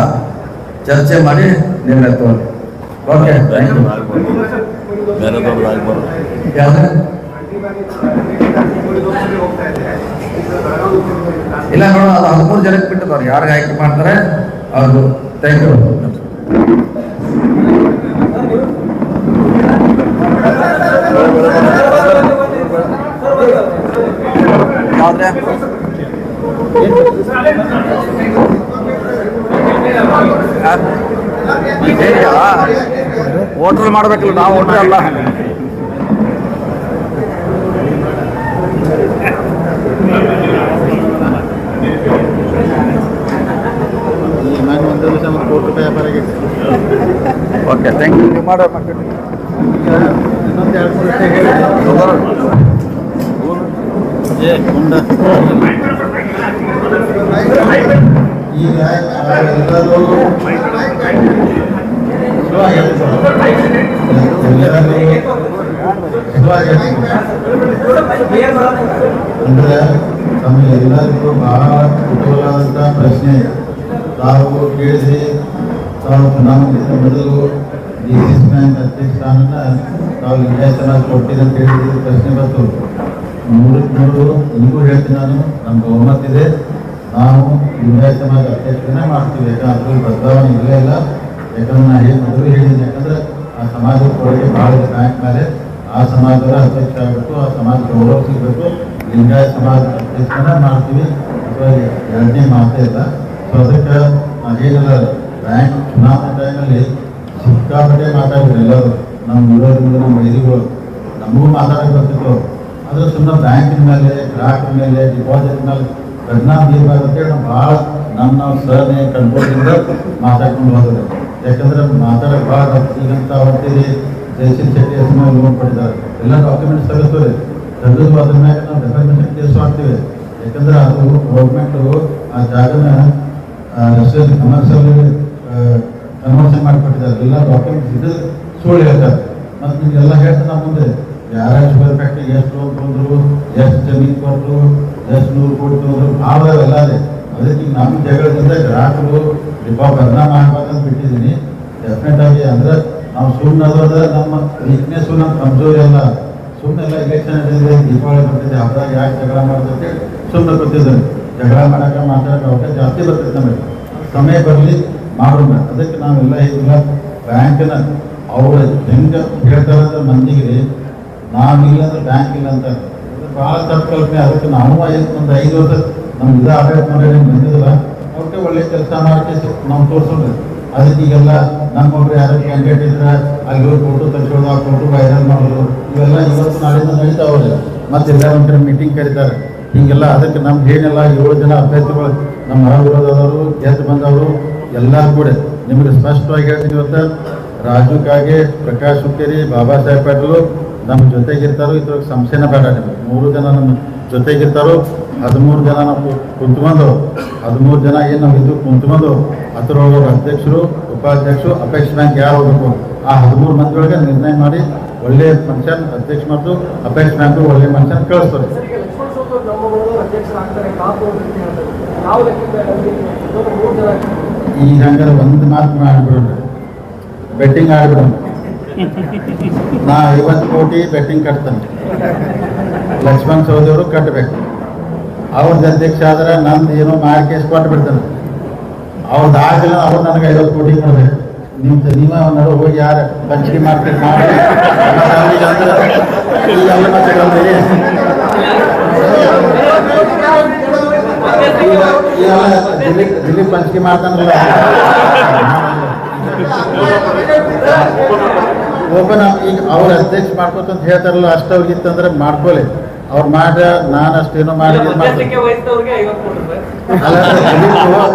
ಚರ್ಚೆ ಮಾಡಿ ನಿರ್ಣಯ ತಗೊಳ್ಳಿ. ಓಕೆ ಥ್ಯಾಂಕ್ ಇಲ್ಲ ನೋಡು, ಅದು ಹದಿಮೂರು ಜನಕ್ಕೆ ಬಿಟ್ಟಿದ್ದಾರೆ ಯಾರಿಗೆ ಆಯ್ಕೆ ಮಾಡ್ತಾರೆ ಅವರು ಥ್ಯಾಂಕ್ ಯು ಹೋಟೆಲ್ ಮಾಡ್ಬೇಕಲ್ಲ ನಾವು ಹೋಟೆಲ್ ಅಲ್ಲ. ಓಕೆ ನಾನು ಒಂದು ದಿವಸ ಒಂದು ಇನ್ನೊಂದು ಓಕೆ ಥ್ಯಾಂಕ್ ಯು ಮಾಡೋ ಅಂದ್ರೆ ತಮಗೆಲ್ಲರಿಗೂ ಬಹಳ ಕುತೂಹಲವಾದಂಥ ಪ್ರಶ್ನೆ ತಾವು ಕೇಳಿಸಿ ತಾವು ಚುನಾವಣೆಗಿಂತ ಮೊದಲು ಡಿ ಸಿ ಸಿ ಬ್ಯಾಂಕ್ ಅಧ್ಯಕ್ಷ ಸ್ಥಾನನ ತಾವು ಲಿಂಗಾಯತನ ಕೊಟ್ಟಿದೆ ಅಂತ ಹೇಳಿದ ಪ್ರಶ್ನೆ ಬಂತು ನೂರು ನಿಮಗೂ ಹೇಳ್ತೀನಿ ನಾನು ನಮ್ಗೆ ಗೌಮತ್ ಇದೆ. ನಾವು ಲಿಂಗಾಯತ ಸಮಾಜ ಅಧ್ಯಕ್ಷನೇ ಮಾಡ್ತೀವಿ. ಯಾಕಂದ್ರೆ ಬದಲಾವಣೆ ಇಲ್ಲೇ ಇಲ್ಲ. ಯಾಕಂದ್ರೆ ನಾ ಹೇಳಿ ಮೊದಲು ಹೇಳಿದ್ದೀನಿ. ಯಾಕಂದ್ರೆ ಆ ಸಮಾಜದ ಕೊಡುಗೆ ಭಾಳ ಬ್ಯಾಂಕ್ ಮೇಲೆ ಆ ಸಮಾಜದ ಅಧ್ಯಕ್ಷ ಆಗಬೇಕು, ಆ ಸಮಾಜ ಗೌರವ ಸಿಗಬೇಕು ಲಿಂಗಾಯತ ಸಮಾಜ ಅಧ್ಯಕ್ಷನೇ ಮಾಡ್ತೀವಿ. ಅಥವಾ ಎರಡನೇ ಮಾತೇ ಇಲ್ಲ. ಸೊ ಅದಕ್ಕೆ ನಾವೇನಿಲ್ಲ ಬ್ಯಾಂಕ್ ಚುನಾವಣೆ ಟೈಮಲ್ಲಿ ಸಿಕ್ಕಾಪಟ್ಟೆ ಮಾತಾಡಿದ್ರು ಎಲ್ಲರೂ. ನಮ್ಮ ವಿರೋಧಿಗಳು ನಮ್ಮ ವೈದಿಗಳು ನಮಗೂ ಮಾತಾಡಕ್ಕೆ ಬರ್ತಿತ್ತು ಆದ್ರೆ ಸುಮ್ಮನೆ ಬ್ಯಾಂಕಿನ ಮೇಲೆ, ಗ್ರಾಹಕರ ಮೇಲೆ ಡಿಪಾಸಿಟ್ ಮೇಲೆ ಪರಿಣಾಮ ಬೀರಬಾರ್ದಂತೇಳಿ ನಾವು ಭಾಳ ನಮ್ಮ ನಾವು ಸಹನೆ ಕಂಟ್ರೋಲಿಂದ ಮಾತಾಡ್ಕೊಂಡು ಹೋದ್ರೆ ಯಾಕಂದ್ರೆ ಮಾತಾಡಕ್ಕೆ ಭಾಳ ಈಗಂತ ಹೊಟ್ಟಿರಿ ಜಯಸಿಂಗ್ ಶೆಟ್ಟಿ ಹೆಸರು ಲೋನ್ ಕೊಟ್ಟಿದ್ದಾರೆ. ಎಲ್ಲ ಡಾಕ್ಯುಮೆಂಟ್ಸ್ ತೆಗೆಸ್ತಾರೆ ತೆಗೆದು ಅದ್ರ ಮ್ಯಾಗ ನಾವು ಡೆಫರ್ಮೇಷನ್ ಕೇಸ್ ಮಾಡ್ತೀವಿ. ಯಾಕಂದ್ರೆ ಅದು ಗೌರ್ಮೆಂಟು ಆ ಜಾಗನ ರೆಸಿಡೆನ್ಸ್ ಕಮರ್ಷಿಯಲ್ ಕನ್ವರ್ಷನ್ ಮಾಡಿಕೊಟ್ಟಿದ್ದಾರೆ. ಎಲ್ಲ ಡಾಕ್ಯುಮೆಂಟ್ಸ್ ಇದು ಸುಳ್ಳು ಹೇಳ್ತಾರೆ. ಮತ್ತು ನಿಮಗೆಲ್ಲ ಹೇಳ್ತಾರೆ ನಮ್ಮ ಮುಂದೆ. ಯಾರ್ಯಾರು ಶುಗರ್ ಫ್ಯಾಕ್ಟ್ರಿ ಎಷ್ಟು ಲೋನ್ ತೊಗೊಂಡ್ರು ಎಷ್ಟು ಜಮೀನು ಕೊಟ್ಟರು ಎಷ್ಟು ನೂರು ಕೋಟಿ ತೊಗೊಂಡ್ರು, ಭಾಳ ಎಲ್ಲ ಇದೆ. ಅದಕ್ಕೆ ನಮ್ಮ ಜಗಳದಿಂದ ಗ್ರಾಹಕರು ಡಿಪಾ ಪರಿಣಾಮ ಆಗ್ಬೇಕಂತ ಬಿಟ್ಟಿದ್ದೀನಿ. ಡೆಫಿನೆಟ್ ಆಗಿ ಅಂದ್ರೆ ನಾವು ಸುಮ್ಮನೆ ಅಂದ್ರೆ ನಮ್ಮ ವೀಕ್ನೆಸ್ಸು ನಮ್ಮ ಕಮ್ಜೋರಿ ಅಲ್ಲ ಸುಮ್ಮನೆ ಎಲ್ಲ ಎಲೆಕ್ಷನ್ ನಡೆದಿದೆ ದೀಪಾವಳಿ ಬರ್ತಿದೆ ಹಬ್ಬದಾಗ ಯಾಕೆ ಜಗಳ ಮಾಡೋದಕ್ಕೆ ಸುಮ್ಮನೆ ಗೊತ್ತಿದ್ದಾರೆ ಜಗಳ ಮಾಡಕ್ಕೆ ಮಾತಾಡಕ್ಕೆ ಅವಕಾಶ ಜಾಸ್ತಿ ಬರ್ತೈತೆ ನಮಗೆ. ಸಮಯ ಬರಲಿ, ಮಾಡೋಣ. ಅದಕ್ಕೆ ನಾವೆಲ್ಲ ಈಗಿಲ್ಲ ಬ್ಯಾಂಕ್ನ ಅವ್ರು ಹೆಂಗೆ ಹೇಳ್ತಾರೆ ಅಂದ್ರೆ ಮಂದಿಗೆ ನಾವಿಲ್ಲ ಅಂದ್ರೆ ಬ್ಯಾಂಕ್ ಇಲ್ಲ ಅಂತ ಭಾಳ ತಪ್ಪು ಕಲ್ಪನೆ. ಅದಕ್ಕೆ ನಾವು ಒಂದು ಐದು ವರ್ಷ ನಮ್ಗೆ ಇದು ಆಡಳಿತ ಮಾಡಿ ಬಂದಿಲ್ಲ. ಅವ್ರಿಗೆ ಒಳ್ಳೆ ಕೆಲಸ ಮಾಡಿ ನಾವು ತೋರಿಸೋದು ಅದಕ್ಕೆ ಈಗೆಲ್ಲ ನಮ್ಮೊಬ್ರು ಯಾರು ಕ್ಯಾಂಡಿಡೇಟ್ ಇದ್ರೆ ಅಲ್ಲಿ ಫೋಟೋ ತೆಗೆಸೋದು ಆ ಫೋಟೋ ವೈರಲ್ ಮಾಡೋದು, ಇವೆಲ್ಲ ಇವತ್ತು ನಾಳೆಯಿಂದ ನಡೀತಾವ್ರೆ ಮತ್ತೆ ಎಲ್ಲ ಒಂದು ಮೀಟಿಂಗ್ ಕರೀತಾರೆ. ಹೀಗೆಲ್ಲ ಅದಕ್ಕೆ ನಮ್ಗೆ ಏನೆಲ್ಲ ಏಳು ಜನ ಅಭ್ಯರ್ಥಿಗಳು ನಮ್ಮ ಹೊರವಿರೋದವರು, ಗೆದ್ದು ಬಂದವರು ಎಲ್ಲರೂ ಕೂಡ ನಿಮಗೆ ಸ್ಪಷ್ಟವಾಗಿ ಹೇಳ್ತೀನಿ ಇವತ್ತು. ರಾಜು ಕಾಗೆ, ಪ್ರಕಾಶ್ ಹುಕ್ಕೇರಿ, ಬಾಬಾ ಸಾಹೇಬ್ ಪಾಟೀಲು ನಮ್ಮ ಜೊತೆಗಿರ್ತಾರೋ ಇದ್ರಾಗ ಸಂಶಯನ ಬೇಡ ನಿಮಗೆ. ಮೂರು ಜನ ನಮ್ಮ ಜೊತೆಗಿರ್ತಾರೋ, ಹದಿಮೂರು ಜನ ನಾವು ಕುಂತ್ಕೊಂಡು ಹದಿಮೂರು ಜನ ಏನು ನಾವು ಇದು ಕುಂತ್ಕೊಂಡು ಅದರೊಳಗೆ ಅಧ್ಯಕ್ಷರು, ಉಪಾಧ್ಯಕ್ಷರು, ಅಪೇಕ್ಷ ಬ್ಯಾಂಕ್ ಯಾರು ಹೋಗಬೇಕು? ಆ ಹದಿಮೂರು ಮಂದಿ ಒಳಗೆ ನಿರ್ಣಯ ಮಾಡಿ ಒಳ್ಳೆಯ ಮನುಷ್ಯನ ಅಧ್ಯಕ್ಷ ಮತ್ತು ಅಪೇಕ್ಷ ಬ್ಯಾಂಕ್ ಒಳ್ಳೆ ಮನುಷ್ಯನ ಕಳಿಸ್ತಾರೆ. ಈ ಹಂಗಾರೆ ಒಂದು ಮಾತು ಮಾಡಿಬಿಡೋಣ. ಬೆಟ್ಟಿಂಗ್ ಆಡ್ಬಿಡೋಣ. ನಾ ಐವತ್ತು ಕೋಟಿ ಬೆಟ್ಟಿಂಗ್ ಕಟ್ತೇನೆ ಲಕ್ಷ್ಮಣ್ ಸೌದಿಯವರು ಅವರು ಕಟ್ಟಬೇಕು ಅವ್ರದ್ದು ಅಧ್ಯಕ್ಷ ಆದ್ರೆ ನಂದು ಏನೋ ಮಾಡಿ ಕೇಸ್ ಕೊಟ್ಟು ಬಿಡ್ತಾನೆ ಅವ್ರದ್ದು ಆಗಿಲ್ಲ ಅವ್ರು ನನಗೆ ಐವತ್ತು ಕೋಟಿ ಕೊಡಬೇಕು ನಿಮ್ದು ನೀವ ನಡು ಹೋಗಿ ಯಾರು ಪಂಚಣಿ ಮಾರ್ಕೆಟ್ ಮಾಡಿ ದಿಲೀಪ್ ಪಂಚಿಕೆ ಪಂಚಕಿ ಮಾಡ್ತಾನಲ್ಲ ಓಪನ್ ಈಗ ಅವ್ರು ಅಧ್ಯಕ್ಷ ಮಾಡ್ಕೋತಂತ ಹೇಳ್ತಾರಲ್ಲ ಅಷ್ಟು ಅವ್ರಿಗೆ ಇತ್ತಂದ್ರೆ ಮಾಡ್ಕೊಳ್ಳಿ ಅವ್ರು ಮಾಡ ನಾನು ಅಷ್ಟೇನೋ ಮಾಡಿ ಅಲ್ಲ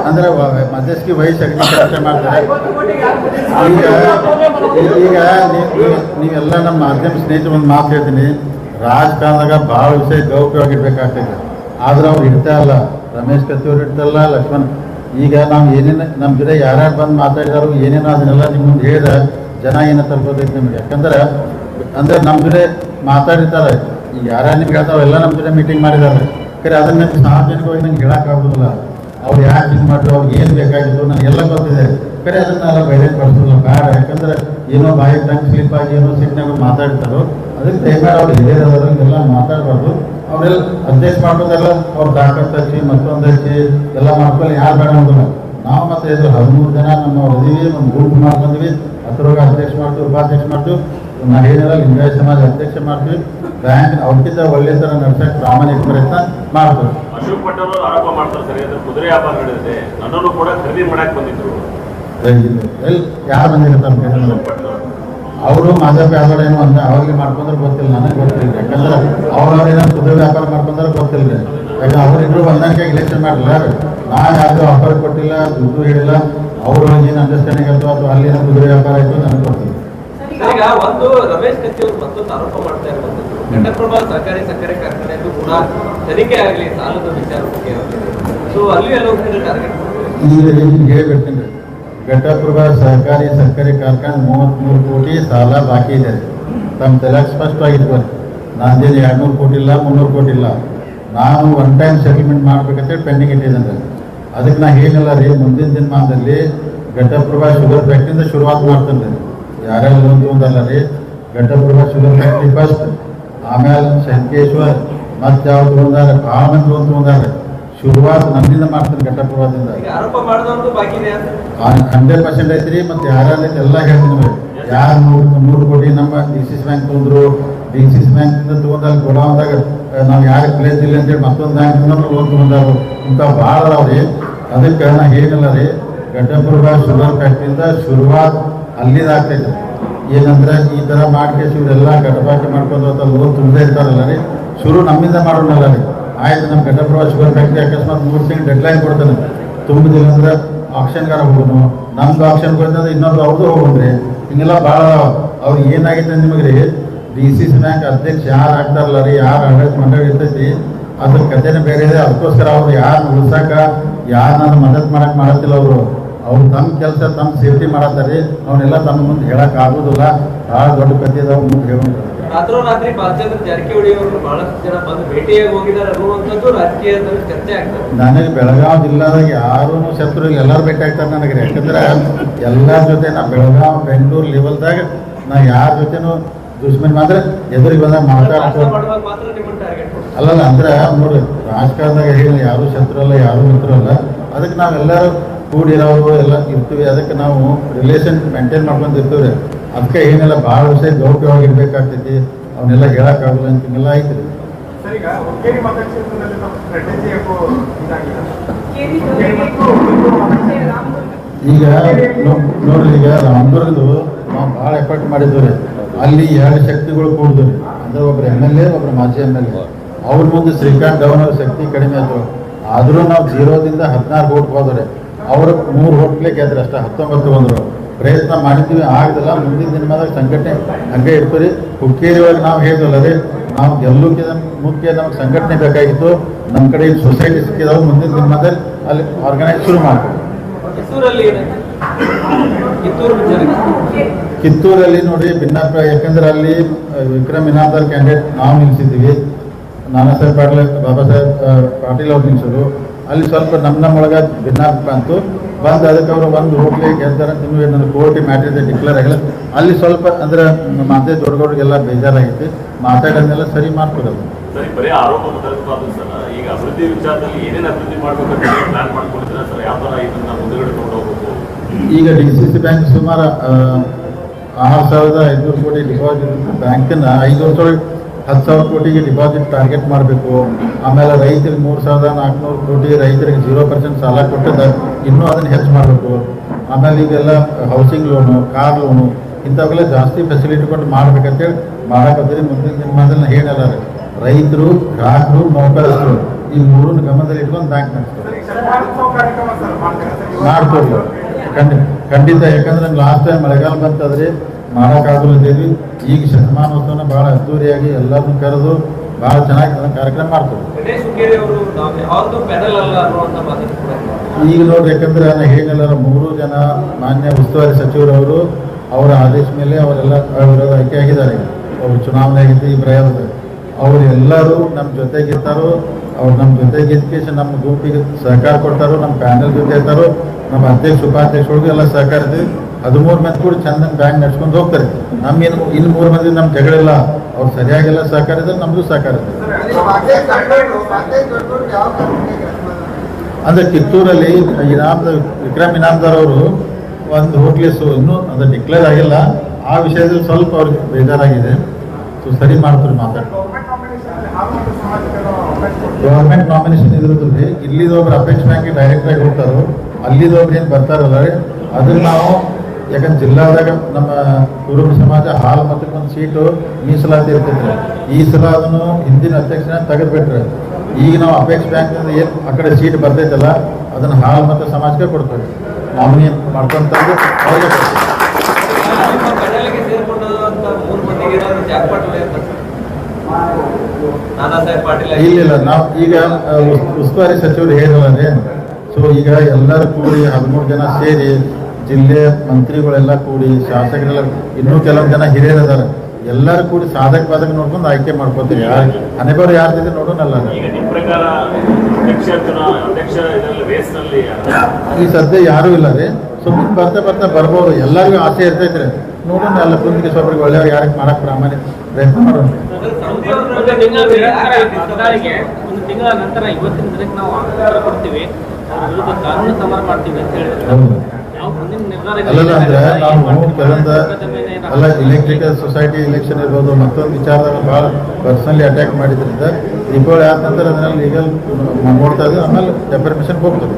ಅಂದ್ರೆ ವ- ಮಧ್ಯಸ್ಥಿಕೆ ವಯಸ್ಸು ಅಗ್ನಿ ಮಾಡ್ತಾರೆ. ಈಗ ಈಗ ನೀವು ನೀವ್- ನೀವೆಲ್ಲ ನಮ್ಮ ಮಾಧ್ಯಮ ಸ್ನೇಹಿತರು ಒಂದು ಮಾತು ಹೇಳ್ತೀನಿ. ರಾಜಕಾರಣದಾಗ ಭಾಳ ವಿಷಯ ಗೌಪ್ಯವಾಗಿರ್ಬೇಕಾಗ್ತದೆ ಆದ್ರೆ ಅವ್ರು ಇಡ್ತಾ ಇಲ್ಲ. ರಮೇಶ್ ಕತ್ತಿ ಅವ್ರು ಇಡ್ತಲ್ಲ ಲಕ್ಷ್ಮಣ್. ಈಗ ನಾವು ಏನೇನು ನಮ್ಮ ಜೊತೆ ಯಾರ್ಯಾರು ಬಂದು ಮಾತಾಡಿದಾರು ಏನೇನೋ ಅದನ್ನೆಲ್ಲ ನಿಮ್ಮ ಮುಂದೆ ಹೇಳಿದ. ಜನ ಏನ ತಲುಪೋದೈತೆ ನಿಮಗೆ? ಯಾಕಂದ್ರೆ, ಅಂದ್ರೆ ನಮ್ಮ ಜೊತೆ ಮಾತಾಡಿರ್ತಾರೆ ಈಗ ನಿಮ್ಗೆ ಹೇಳ್ತಾವೆ ಎಲ್ಲ ನಮ್ಮ ಜೊತೆ ಮೀಟಿಂಗ್ ಮಾಡಿದ್ದಾರೆ ಖರೆ, ಅದನ್ನ ಸಾರ್ವಜನಿಕವಾಗಿ ನಂಗೆ ಹೇಳಕ್ಕಾಗೋದಿಲ್ಲ ಅವ್ರು ಯಾಕೆ ಇದು ಮಾಡಿದ್ರು, ಅವ್ರಿಗೆ ಏನು ಬೇಕಾಗಿತ್ತು ನನಗೆಲ್ಲ ಗೊತ್ತಿದೆ. ಖರೆ, ಅದನ್ನೆಲ್ಲ ಬಹಿರಂಗಪಡಿಸೋಲ್ಲ ಬೇಡ. ಯಾಕಂದ್ರೆ, ಏನೋ ಬಾಯಿ ಟಂಗ್ ಸ್ಲಿಪ್ ಆಗಿ ಏನೋ ಸಿಟ್ನಾಗ ಮಾತಾಡ್ತಾರೋ, ಅದಕ್ಕೆ ದಯಮಾಡಿ ಅವ್ರು ಎಲ್ಲ ಮಾತಾಡಬಾರ್ದು. ಅವರೆಲ್ಲ ಅಧ್ಯಕ್ಷ ಮಾಡ್ಬೋದಲ್ಲ ಅವ್ರು ಡಾಕ್ಟರ್ ಹಚ್ಚಿ ಮತ್ತೊಂದು ಹಚ್ಚಿ ಎಲ್ಲ ಮಾಡ್ಕೊಳ್ಳಿ. ಯಾರು ಬೇಡ ಅಂದಿಲ್ಲ ನಾವು ಮತ್ತೆ ಹದಿಮೂರು ಜನ ನಮ್ಮ ಇದೀವಿ, ನಮ್ಮ ಗುಂಪು ಮಾಡ್ಕೊಂಡ್ವಿ ಅದ್ರೊಳಗೆ ಅಧ್ಯಕ್ಷ ಮಾಡ್ತೀವಿ ಉಪಾಧ್ಯಕ್ಷ ಮಾಡ್ತೀವಿ ನಾವೇನೆಲ್ಲ ಲಿಂಗಾಯತ ಸಮಾಜ ಅಧ್ಯಕ್ಷ ಮಾಡ್ತೀವಿ. ಬ್ಯಾಂಕ್ ಅವ್ರಿಗಿಂತ ಒಳ್ಳೆ ಥರ ನಡ್ಸಕ್ಕೆ ಪ್ರಾಮಾಣಿಕ ಪ್ರಯತ್ನ ಮಾಡ್ತೀವಿ. ಅಶೋಕ್ ಪಟೇಲ್ ಅವರು ಆರೋಪ ಮಾಡ್ತಾರೆ ಸರಿ ಅಂದ್ರೆ ಕುದುರೆ ವ್ಯಾಪಾರ ನಡೆದಿದೆ. ನನ್ನನ್ನು ಕೂಡ ಖರೀದಿ ಮಾಡಕ್ಕೆ ಬಂದಿದ್ರು. ಎಲ್ಲಿ ಯಾರು ಬಂದಿರ್ತಾರೆ ಅವರು ಮಾದ ವ್ಯಾಪಾರ ಏನು ಅಂತ ಅವ್ರಿಗೆ ಮಾಡ್ಕೊಂಡ್ರೆ ಗೊತ್ತಿಲ್ಲ ನನಗೆ ಗೊತ್ತಿಲ್ಲ. ಯಾಕಂದ್ರೆ ಅವ್ರವ್ರೇನೋ ಕುದುರೆ ವ್ಯಾಪಾರ ಮಾಡ್ಕೊಂಡ್ರೆ ಗೊತ್ತಿಲ್ಲ. ಯಾಕಂದ್ರೆ ಅವರಿಬ್ರು ಬಂದಂಗೆ ಇಲೆಕ್ಷನ್ ಮಾಡಲ್ಲ ನಾ ಯಾವುದು ಆಫರ್ ಕೊಟ್ಟಿಲ್ಲ ದುಡ್ಡು ಹೇಳಿಲ್ಲ. ಅವರು ಏನು ಅಂಡರ್ಸ್ಟ್ಯಾಂಡಿಂಗ್ ಆಯ್ತು ಅಥವಾ ಅಲ್ಲಿ ಏನೋ ಕುದುರೆ ವ್ಯಾಪಾರ ಆಯ್ತು ನನಗೆ ಕೊಡ್ತೀನಿ. ಈಗ ಒಂದು ರಮೇಶ್ ಕತ್ತಿ ಅವರು ಮತ್ತೊಂದು ಆರೋಪ ಮಾಡ್ತಾ ಇರುವಂತದ್ದು ಘಟಪ್ರಭಾ ಸಹಕಾರಿ ಸಕ್ಕರೆ ಕಾರ್ಖಾನೆಯಲ್ಲೂ ಕೂಡ ತನಿಖೆ ಆಗಲಿ ಸಾಲದ ವಿಚಾರ ಬಗ್ಗೆ ಸೊ ಅಲ್ಲಿ ಎಲ್ಲ ಟಾರ್ಗೆಟ್ ಈಗ ನಿಮ್ಗೆ ಹೇಳ್ಬಿಡ್ತೀನಿ. ಘಟಪ್ರಭಾ ಸಹಕಾರಿ ಸಕ್ಕರೆ ಕಾರ್ಖಾನೆ ಮೂವತ್ತ್ಮೂರು ಕೋಟಿ ಸಾಲ ಬಾಕಿ ಇದೆ. ತಮ್ಮ ತಲೆ ಸ್ಪಷ್ಟವಾಗಿರ್ಬೋದು ನಂದೇನು ಎರಡು ನೂರು ಕೋಟಿ ಇಲ್ಲ ಮುನ್ನೂರು ಕೋಟಿ ಇಲ್ಲ. ನಾನು ಒನ್ ಟೈಮ್ ಸೆಟಲ್ಮೆಂಟ್ ಮಾಡ್ಬೇಕಂತೇಳಿ ಪೆಂಡಿಂಗ್ ಇಟ್ಟಿದ್ದಂತೆ ಅದಕ್ಕೆ ನಾ ಏನಿಲ್ಲ ರೀ ಮುಂದಿನ ದಿನಮಾನದಲ್ಲಿ ಘಟಪ್ರಭಾ ಶುಗರ್ ಫ್ಯಾಕ್ಟ್ರಿಯಿಂದ ಶುರುವಾತ್ ಮಾಡ್ತೇನೆ ರೀ. ಯಾರ್ಯಾರು ಒಂದು ಒಂದಲ್ಲ ರೀ ಘಟಪ್ರಭಾ ಶುಗರ್ ಫ್ಯಾಕ್ಟ್ರಿ ಫಸ್ಟ್ ಆಮೇಲೆ ಶಂಕೇಶ್ವರ್ ಮತ್ತೆ ಯಾವ್ದು ಒಂದಾರ ಭಾಳ ಮಂದಿ ಲೋನ್ ತೊಗೊಂಡಾರ ಶುರುವಾತ್ ನಮ್ಮಿಂದ ಮಾಡ್ತೇನೆ ಇದೆ ಅಂತ. ಹಂಡ್ರೆಡ್ ಪರ್ಸೆಂಟ್ ಐತ್ರಿ ಮತ್ತೆ ಯಾರ್ಯಾರು ಎಲ್ಲ ಹೇಳ್ತೀನಿ ಯಾರು ನೂರು ನೂರು ಕೋಟಿ ನಮ್ಮ ಡಿ ಸಿ ಸಿ ಬ್ಯಾಂಕ್ ತೊಂದರು ಡಿ ಸಿ ಸಿ ಬ್ಯಾಂಕ್ ಇಂದ ತಗೊಂಡಲ್ಲಿ ಗೋಡಾವನ್ದಾಗ ನಾವು ಯಾರು ಪ್ಲೇಸ್ ಇಲ್ಲ ಅಂತೇಳಿ ಮತ್ತೊಂದು ಬ್ಯಾಂಕ್ ಇಂದ ಲೋನ್ ತಗೊಂಡಾರು ಇಂಥ ಭಾಳ ರೀ. ಅದಕ್ಕೆ ನಾ ಏನಿಲ್ಲ ರೀ. ಗಡ್ಡಪುರ ಶುಗರ್ ಫ್ಯಾಕ್ಟ್ರಿಯಿಂದ ಶುರುವಾತ್ ಅಲ್ಲಿಂದ ಆಗ್ತೈತೆ. ಏನಂದ್ರೆ ಈ ಥರ ಮಾಡ್ಕೇಸಿ ಇವರೆಲ್ಲ ಗಡಬಾಟಿ ಮಾಡ್ಕೊಂಡು ಅಂತ ಲೋನ್ ತುಂಬದೇ ಇರ್ತಾರಲ್ಲ ರೀ. ಶುರು ನಮ್ಮಿಂದ ಮಾಡೋಣಲ್ಲ ರೀ. ಆಯ್ತು ನಮ್ಮ ಗಡ್ಡಪುರ ಶುಗರ್ ಫ್ಯಾಕ್ಟ್ರಿ ಅಕಸ್ಮಾತ್ ಮೂರು ತಿಂಗಳು ಡೆಡ್ಲೈನ್ ಕೊಡ್ತಾನೆ. ತುಂಬುದಿಲ್ಲ ಅಂದ್ರೆ ಆಪ್ಷನ್ಗಾರ ಹೋಗೋನು ನಮ್ದು ಆಪ್ಷನ್ ಕೊಡ್ತಂದ್ರೆ ಇನ್ನೊಂದು ಅವ್ರದ್ದು ಹೋಗ್ರಿ ಹಿಂಗೆಲ್ಲ ಭಾಳ ಅವ್ರಿಗೆ ಏನಾಗೈತೆ ನಿಮಗೆ ರೀ? ಡಿ ಸಿ ಸಿ ಬ್ಯಾಂಕ್ ಅಧ್ಯಕ್ಷ ಯಾರು ಆಗ್ತಾರಲ್ಲ ರೀ ಯಾರು ಆಡಳಿತ ಮಂಡಳಿ ಇರ್ತೈತಿ ಅದ್ರ ಕಥೆನೇ ಬೇರೆ ಇದೆ. ಅದಕ್ಕೋಸ್ಕರ ಅವ್ರು ಯಾರು ಉಳ್ಸಾಕ ಯಾರು ನಾನು ಮದತ್ ಮಾಡಕ್ಕೆ ಮಾಡತ್ತಿಲ್ಲ ಅವರು. ಅವ್ರು ತಮ್ಮ ಕೆಲಸ ತಮ್ಮ ಸೇಫ್ಟಿ ಮಾಡತ್ತಾರೆ. ಅವನ್ನೆಲ್ಲ ತಮ್ಮ ಮುಂದೆ ಹೇಳಕ್ ಆಗೋದಿಲ್ಲ. ಭಾಳ ದೊಡ್ಡ ಕಥೆ ಇದಾವ ಮುಂದೆ ಹೇಳೋದು ರಾತ್ರೋರಾತ್ರಿ ಬಾಲಚಂದ್ರ ಜಾರಕಿಹೊಳಿ ಅವರು ಬಹಳಷ್ಟು ಜನ ಬಂದು ಭೇಟಿಯಾಗಿ ಹೋಗಿದ್ದಾರೆ ಅನ್ನುವಂಥದ್ದು ರಾಜಕೀಯದಲ್ಲಿ ಚರ್ಚೆ ಆಗ್ತದೆ. ನನಗೆ ಬೆಳಗಾವಿ ಜಿಲ್ಲಾದಾಗ ಯಾರು ಶತ್ರು ಎಲ್ಲರೂ ಭೇಟಿ ಆಗ್ತಾರೆ ನನಗೆ. ಯಾಕಂದ್ರೆ ಎಲ್ಲಾರ ಜೊತೆ ನಾ ಬೆಳಗಾವಿ ಬೆಂಗಳೂರು ಲೆವೆಲ್ದಾಗ ನಾ ಯಾರ ಜೊತೆನೂ ದುಶ್ಮನ್ ಮಾತ್ರ ಎದುರಿಗೆ ಬಂದಾಗ ಮಾತಾಡ್ತಾರೆ ಅಲ್ಲಲ್ಲ ಅಂದ್ರೆ ನೋಡಿ ರಾಜಕಾರಣದಾಗ ಹೇಳಿ ಯಾರು ಶತ್ರು ಅಲ್ಲ ಯಾರು ಮಿತ್ರ ಅಲ್ಲ ಅದಕ್ಕೆ ನಾವೆಲ್ಲರೂ ಕೂಡಿರೋರು ಎಲ್ಲ ಇರ್ತೀವಿ. ಅದಕ್ಕೆ ನಾವು ರಿಲೇಷನ್ ಮೇಂಟೈನ್ ಮಾಡ್ಕೊಂಡು ಇರ್ತೀವಿ ಅದಕ್ಕೆ ಏನೆಲ್ಲ ಭಾಳ ವಿಷಯ ಗೌಪ್ಯವಾಗಿ ಇರ್ಬೇಕಾಗ್ತೈತಿ ಅವನ್ನೆಲ್ಲ ಹೇಳಕ್ಕಾಗಲ್ಲ ಅಂತ ಹಿಂಗೆಲ್ಲ ಐತಿ ಸರ್ ಈಗ ನೋಡ್ರಿ ಈಗ ರಾಮದುರ್ಗದು ನಾವು ಭಾಳ ಎಫರ್ಟ್ ಮಾಡಿದ್ವಿ ರೀ ಅಲ್ಲಿ ಎರಡು ಶಕ್ತಿಗಳು ಕೂಡಿದ್ರು. ಅಂದ್ರೆ ಒಬ್ರು ಎಂ ಎಲ್ ಎ ಒಬ್ರು ಮಾಜಿ ಎಂ ಎಲ್ ಎ ಅವ್ರ ಮುಂದೆ ಶ್ರೀಕಾಂತ್ ಗೌನ್ ಶಕ್ತಿ ಕಡಿಮೆ ಆದ್ರು ಆದರೂ ನಾವು ಜೀರೋದಿಂದ ಹದಿನಾರು ಓಟ್ ಹೋದ್ರೆ, ಅವರು ಮೂರು ಓಟ್ಲೆ ಗೆದ್ರೆ ಅಷ್ಟೇ, ಹತ್ತೊಂಬತ್ತು ಬಂದರು. ಪ್ರಯತ್ನ ಮಾಡಿದ್ವಿ, ಆಗದಿಲ್ಲ. ಮುಂದಿನ ದಿನಮಾದಾಗ ಸಂಘಟನೆ ಹಂಗೆ ಇರ್ತೀರಿ ಹುಕ್ಕೇರಿ ಒಳಗೆ ನಾವು ಹೇಳಿದ್ವಲ್ಲ ರೀ ನಾವು ಗೆಲ್ಲೋಕೆ ಮುಖ್ಯ ನಮ್ಗೆ ಸಂಘಟನೆ ಬೇಕಾಗಿತ್ತು. ನಮ್ಮ ಕಡೆ ಸೊಸೈಟಿ ಸಿಕ್ಕಿದಾವೆ. ಮುಂದಿನ ದಿನಮಾದಲ್ಲಿ ಅಲ್ಲಿ ಆರ್ಗನೈಸ್ ಶುರು ಮಾಡ್ತೀವಿ. ಕಿತ್ತೂರಲ್ಲಿ ನೋಡಿ ಭಿನ್ನಾಭಿಪ್ರಾಯ ಯಾಕಂದ್ರೆ ಅಲ್ಲಿ ವಿಕ್ರಮ್ ಇನಾಮದಾರ್ ಕ್ಯಾಂಡಿಡೇಟ್ ನಾವು ನಿಲ್ಲಿಸಿದ್ದೀವಿ ನಾನಾ ಸಾಹೇಬ್ ಪಾಟೀಲ್ ಬಾಬಾ ಸಾಹೇಬ್ ಪಾಟೀಲ್ ಅವ್ರು ನಿಲ್ಲಿಸೋರು ಅಲ್ಲಿ ಸ್ವಲ್ಪ ನಮ್ಮ ನಮ್ಮೊಳಗೆ ಭಿನ್ನಾಭಿಪ್ರಾಯ ಅಂತು ಬಂದು ಅದಕ್ಕೆ ಅವರು ಒಂದು ಹೋಗ್ಲಿ ಗೆಲ್ತಾರೆ ನಿಮ್ಗೆ ಏನಾದ್ರು ನನ್ನ ಕೋರ್ಟಿ ಮ್ಯಾಟ್ರಿದೆ ಡಿಕ್ಲೇರ್ ಆಗಿಲ್ಲ. ಅಲ್ಲಿ ಸ್ವಲ್ಪ ಅಂದ್ರೆ ಮಾತೆ ದೊಡ್ಡಗೌಡ್ರಿಗೆಲ್ಲ ಬೇಜಾರಾಗೈತಿ. ಮಾತಾಡೋದನ್ನೆಲ್ಲ ಸರಿ ಮಾಡ್ಕೊಡೋದು ಸರಿ ಬರೀ ಆರೋಪ ಮಾತಾಡೋದು ಸರ್. ಈಗ ಅಭಿವೃದ್ಧಿ ವಿಚಾರದಲ್ಲಿ ಏನೇನು ಅಭಿವೃದ್ಧಿ ಮಾಡ್ಬೇಕಂತ ಪ್ಲಾನ್ ಮಾಡ್ಕೊಂಡಿದ್ರೆ ಸರ್? ಯಾವ ಥರ ಇದನ್ನ ಮುಂದುಗಡೆ ಈಗ ಡಿ ಸಿ ಸಿ ಬ್ಯಾಂಕ್ ಸುಮಾರು ಆರು ಸಾವಿರದ ಐದುನೂರು ಕೋಟಿ ಡಿಪಾಸಿಟ್ ಬ್ಯಾಂಕನ್ನ ಐದು ವರ್ಷದೊಳಗೆ ಹತ್ತು ಸಾವಿರ ಕೋಟಿಗೆ ಡಿಪಾಸಿಟ್ ಟಾರ್ಗೆಟ್ ಮಾಡಬೇಕು. ಆಮೇಲೆ ರೈತರಿಗೆ ಮೂರು ಸಾವಿರದ ನಾಲ್ಕುನೂರು ಕೋಟಿ ರೈತರಿಗೆ ಜೀರೋ ಪರ್ಸೆಂಟ್ ಸಾಲ ಕೊಟ್ಟಿದ್ದ ಇನ್ನೂ ಅದನ್ನು ಹೆಚ್ಚು ಮಾಡಬೇಕು. ಆಮೇಲೆ ಈಗೆಲ್ಲ ಹೌಸಿಂಗ್ ಲೋನು ಕಾರ್ ಲೋನು ಇಂಥವೆಲ್ಲ ಜಾಸ್ತಿ ಫೆಸಿಲಿಟಿ ಕೊಟ್ಟು ಮಾಡ್ಬೇಕಂತೇಳಿ ಮಾಡಕತ್ತೀರಿ ಮುಂದಿನ ದಿನಮಾನದಲ್ಲಿ ಹೇಳಲ್ಲ ರೈತರು ಗ್ರಾಹಕರು ನೌಕರಸ್ಥರು ಈ ಮೂರನ್ನು ಗಮನದಲ್ಲಿ ಇಟ್ಕೊಂಡು ಬ್ಯಾಂಕ್ ನಡೆಸ್ತಾರೆ ಸರ್ ಖಂಡಿತ ಖಂಡಿತ. ಯಾಕಂದ್ರೆ ಲಾಸ್ಟ್ ಟೈಮ್ ಮಳೆಗಾಲ ಬಂತಂದ್ರೆ ಮಾಡೋಕ್ಕಾಗಲಿದ್ದೀವಿ ಈಗ ಶತಮಾನೋತ್ಸವನ ಭಾಳ ಅದ್ದೂರಿಯಾಗಿ ಎಲ್ಲರನ್ನೂ ಕರೆದು ಭಾಳ ಚೆನ್ನಾಗಿ ಕಾರ್ಯಕ್ರಮ ಮಾಡ್ತೀವಿ. ಈಗ ನೋಡ್ರಿ ಯಾಕಂದ್ರೆ ನಾನು ಹೇಳಿಲ್ಲ ಮೂರು ಜನ ಮಾನ್ಯ ಉಸ್ತುವಾರಿ ಸಚಿವರವರು ಅವರ ಆದೇಶ ಮೇಲೆ ಅವರೆಲ್ಲ ವಿರೋಧ ಆಯ್ಕೆ ಆಗಿದ್ದಾರೆ. ಅವರು ಚುನಾವಣೆ ಆಗಿದ್ದು ಈ ಪ್ರಯಾಣದ ಅವರು ಎಲ್ಲರೂ ನಮ್ಮ ಜೊತೆಗಿರ್ತಾರೋ ಅವ್ರು ನಮ್ಮ ಜೊತೆಗೆ ಇದ್ಕೇಶ ನಮ್ಮ ಗುಂಪಿಗೆ ಸಹಕಾರ ಕೊಡ್ತಾರೋ, ನಮ್ಮ ಪ್ಯಾನಲ್ ಜೊತೆ ಇರ್ತಾರೋ, ನಮ್ಮ ಅಧ್ಯಕ್ಷ ಉಪಾಧ್ಯಕ್ಷರಿಗೂ ಎಲ್ಲ ಸಹಕಾರ ಇದೆ. ಹದಿಮೂರು ಮಂದಿ ಕೂಡ ಚಂದ ಬ್ಯಾಂಕ್ ನಡ್ಸ್ಕೊಂಡು ಹೋಗ್ತಾರೆ. ನಮ್ಮ ಇನ್ನು ಇನ್ನು ಮೂರು ಮಂದಿ ನಮ್ಮ ಜಗಳಿಲ್ಲ. ಅವ್ರು ಸರಿಯಾಗೆಲ್ಲ ಸಹಕಾರ ಇದ್ರೆ ನಮಗೂ ಸಹಕಾರ ಇದೆ. ಅಂದ್ರೆ ಕಿತ್ತೂರಲ್ಲಿ ಇನಾಮದ ವಿಕ್ರಮ್ ಇನಾಮದಾರ್ ಅವರು ಒಂದು ಹೋಟ್ಲಿಸು ಇನ್ನೂ ಅದು ಡಿಕ್ಲೇರ್ ಆಗಿಲ್ಲ. ಆ ವಿಷಯದಲ್ಲಿ ಸ್ವಲ್ಪ ಅವ್ರಿಗೆ ಬೇಜಾರಾಗಿದೆ. ಸೊ ಸರಿ ಮಾಡ್ತಾರೆ ಮಾತಾಡ್ತಾರೆ ಗೌರ್ಮೆಂಟ್ ನಾಮಿನೇಷನ್ ಇದ್ರದ್ರಿ ಇಲ್ಲಿದ ಒಬ್ರು ಅಪೆಕ್ಸ್ ಬ್ಯಾಂಕ್ ಡೈರೆಕ್ಟ್ ಆಗಿ ಹೋಗ್ತಾರೋ, ಅಲ್ಲಿದೊಬ್ರು ಏನು ಬರ್ತಾರಲ್ಲ ರೀ ಅದನ್ನ ನಾವು ಯಾಕಂದ್ರೆ ಜಿಲ್ಲಾದಾಗ ನಮ್ಮ ಕುರುಬ ಸಮಾಜ ಹಾಲು ಮತ್ತು ಒಂದು ಸೀಟು ಮೀಸಲಾತಿ ಇರ್ತೈತ್ರಿ. ಈ ಸಲ ಅದನ್ನು ಹಿಂದಿನ ಅಧ್ಯಕ್ಷನ ತೆಗೆದ್ಬಿಟ್ರೆ, ಈಗ ನಾವು ಅಪೆಕ್ಸ್ ಬ್ಯಾಂಕ್ ಏನು ಆ ಕಡೆ ಸೀಟ್ ಬರ್ತೈತಲ್ಲ, ಅದನ್ನು ಹಾಲು ಮತ್ತೆ ಸಮಾಜಕ್ಕೆ ಕೊಡ್ತಾರೆ. ನಾಮಿನಿ ಮಾಡ್ಕೊಂತಂದು ಅವ್ರಿಗೆ ಕೊಡ್ತೀವಿ. ಮಂದಿಗೆ ನಾನಾ ಸಾಹೇಬ್ ಪಾಟೀಲ್ ಇಲ್ಲ ಇಲ್ಲ ನಾವು ಈಗ ಉಸ್ತುವಾರಿ ಸಚಿವರು ಹೇಳಿದ್ರೆ ಸೊ ಈಗ ಎಲ್ಲರೂ ಕೂಡಿ ಹದಿಮೂರು ಜನ ಸೇರಿ ಜಿಲ್ಲೆ ಮಂತ್ರಿಗಳೆಲ್ಲ ಕೂಡಿ ಶಾಸಕರೆಲ್ಲ ಇನ್ನೂ ಕೆಲವು ಜನ ಹಿರಿಯರು ಅದಾರ ಎಲ್ಲರೂ ಕೂಡಿ ಸಾಧಕ ಬಾಧಕ ನೋಡ್ಕೊಂಡು ಆಯ್ಕೆ ಮಾಡ್ಕೋತೀವಿ. ಯಾರು ಹಣೆಬರು ಯಾರ್ದಿದೆ ನೋಡೋಣಲ್ಲ ಈ ಸದ್ಯ ಯಾರೂ ಇಲ್ಲ ರೀ. ಸುಮ್ಮನೆ ಬರ್ತಾ ಬರ್ತಾ ಬರ್ಬೋದು. ಎಲ್ಲರಿಗೂ ಆಸೆ ಇರ್ತೈತ್ರಿ ನೋಡೋಣ ಅಲ್ಲ ಕುಂದಿಗೆ ಸ್ವಲ್ಪ ಒಳ್ಳೆಯವ್ರು ಯಾರಿಗೆ ಮಾಡಕ್ ಪ್ರಾಮಾಣಿಕ ಪ್ರಯತ್ನ ಮಾಡೋಣ ತಿಂಗಳ ನಂತರ ಇವತ್ತಿನ ದಿನಕ್ಕೆ ನಾವು ಕೊಡ್ತೀವಿ. ಕಾನೂನು ಸಮರ ಮಾಡ್ತೀವಿ ಅಂತ ಹೇಳಿದ್ರೆ. ಅಲ್ಲ ಇಲೆಕ್ಟ್ರಿಕಲ್ ಸೊಸೈಟಿ ಇಲೆಕ್ಷನ್ ಇರ್ಬೋದು ಮತ್ತೊಂದು ವಿಚಾರದಾಗ ಭಾಳ ಪರ್ಸನಲಿ ಅಟ್ಯಾಕ್ ಮಾಡಿದ್ರಿಂದ ದೀಪಾವಳಿ ಆದ ನಂತರ ಅದನ್ನ ಲೀಗಲ್ ನೋಡ್ತಾ ಇದ್ದೀವಿ. ಆಮೇಲೆ ಡೆಪರ್ಮಿಷನ್ ಹೋಗ್ತದೆ.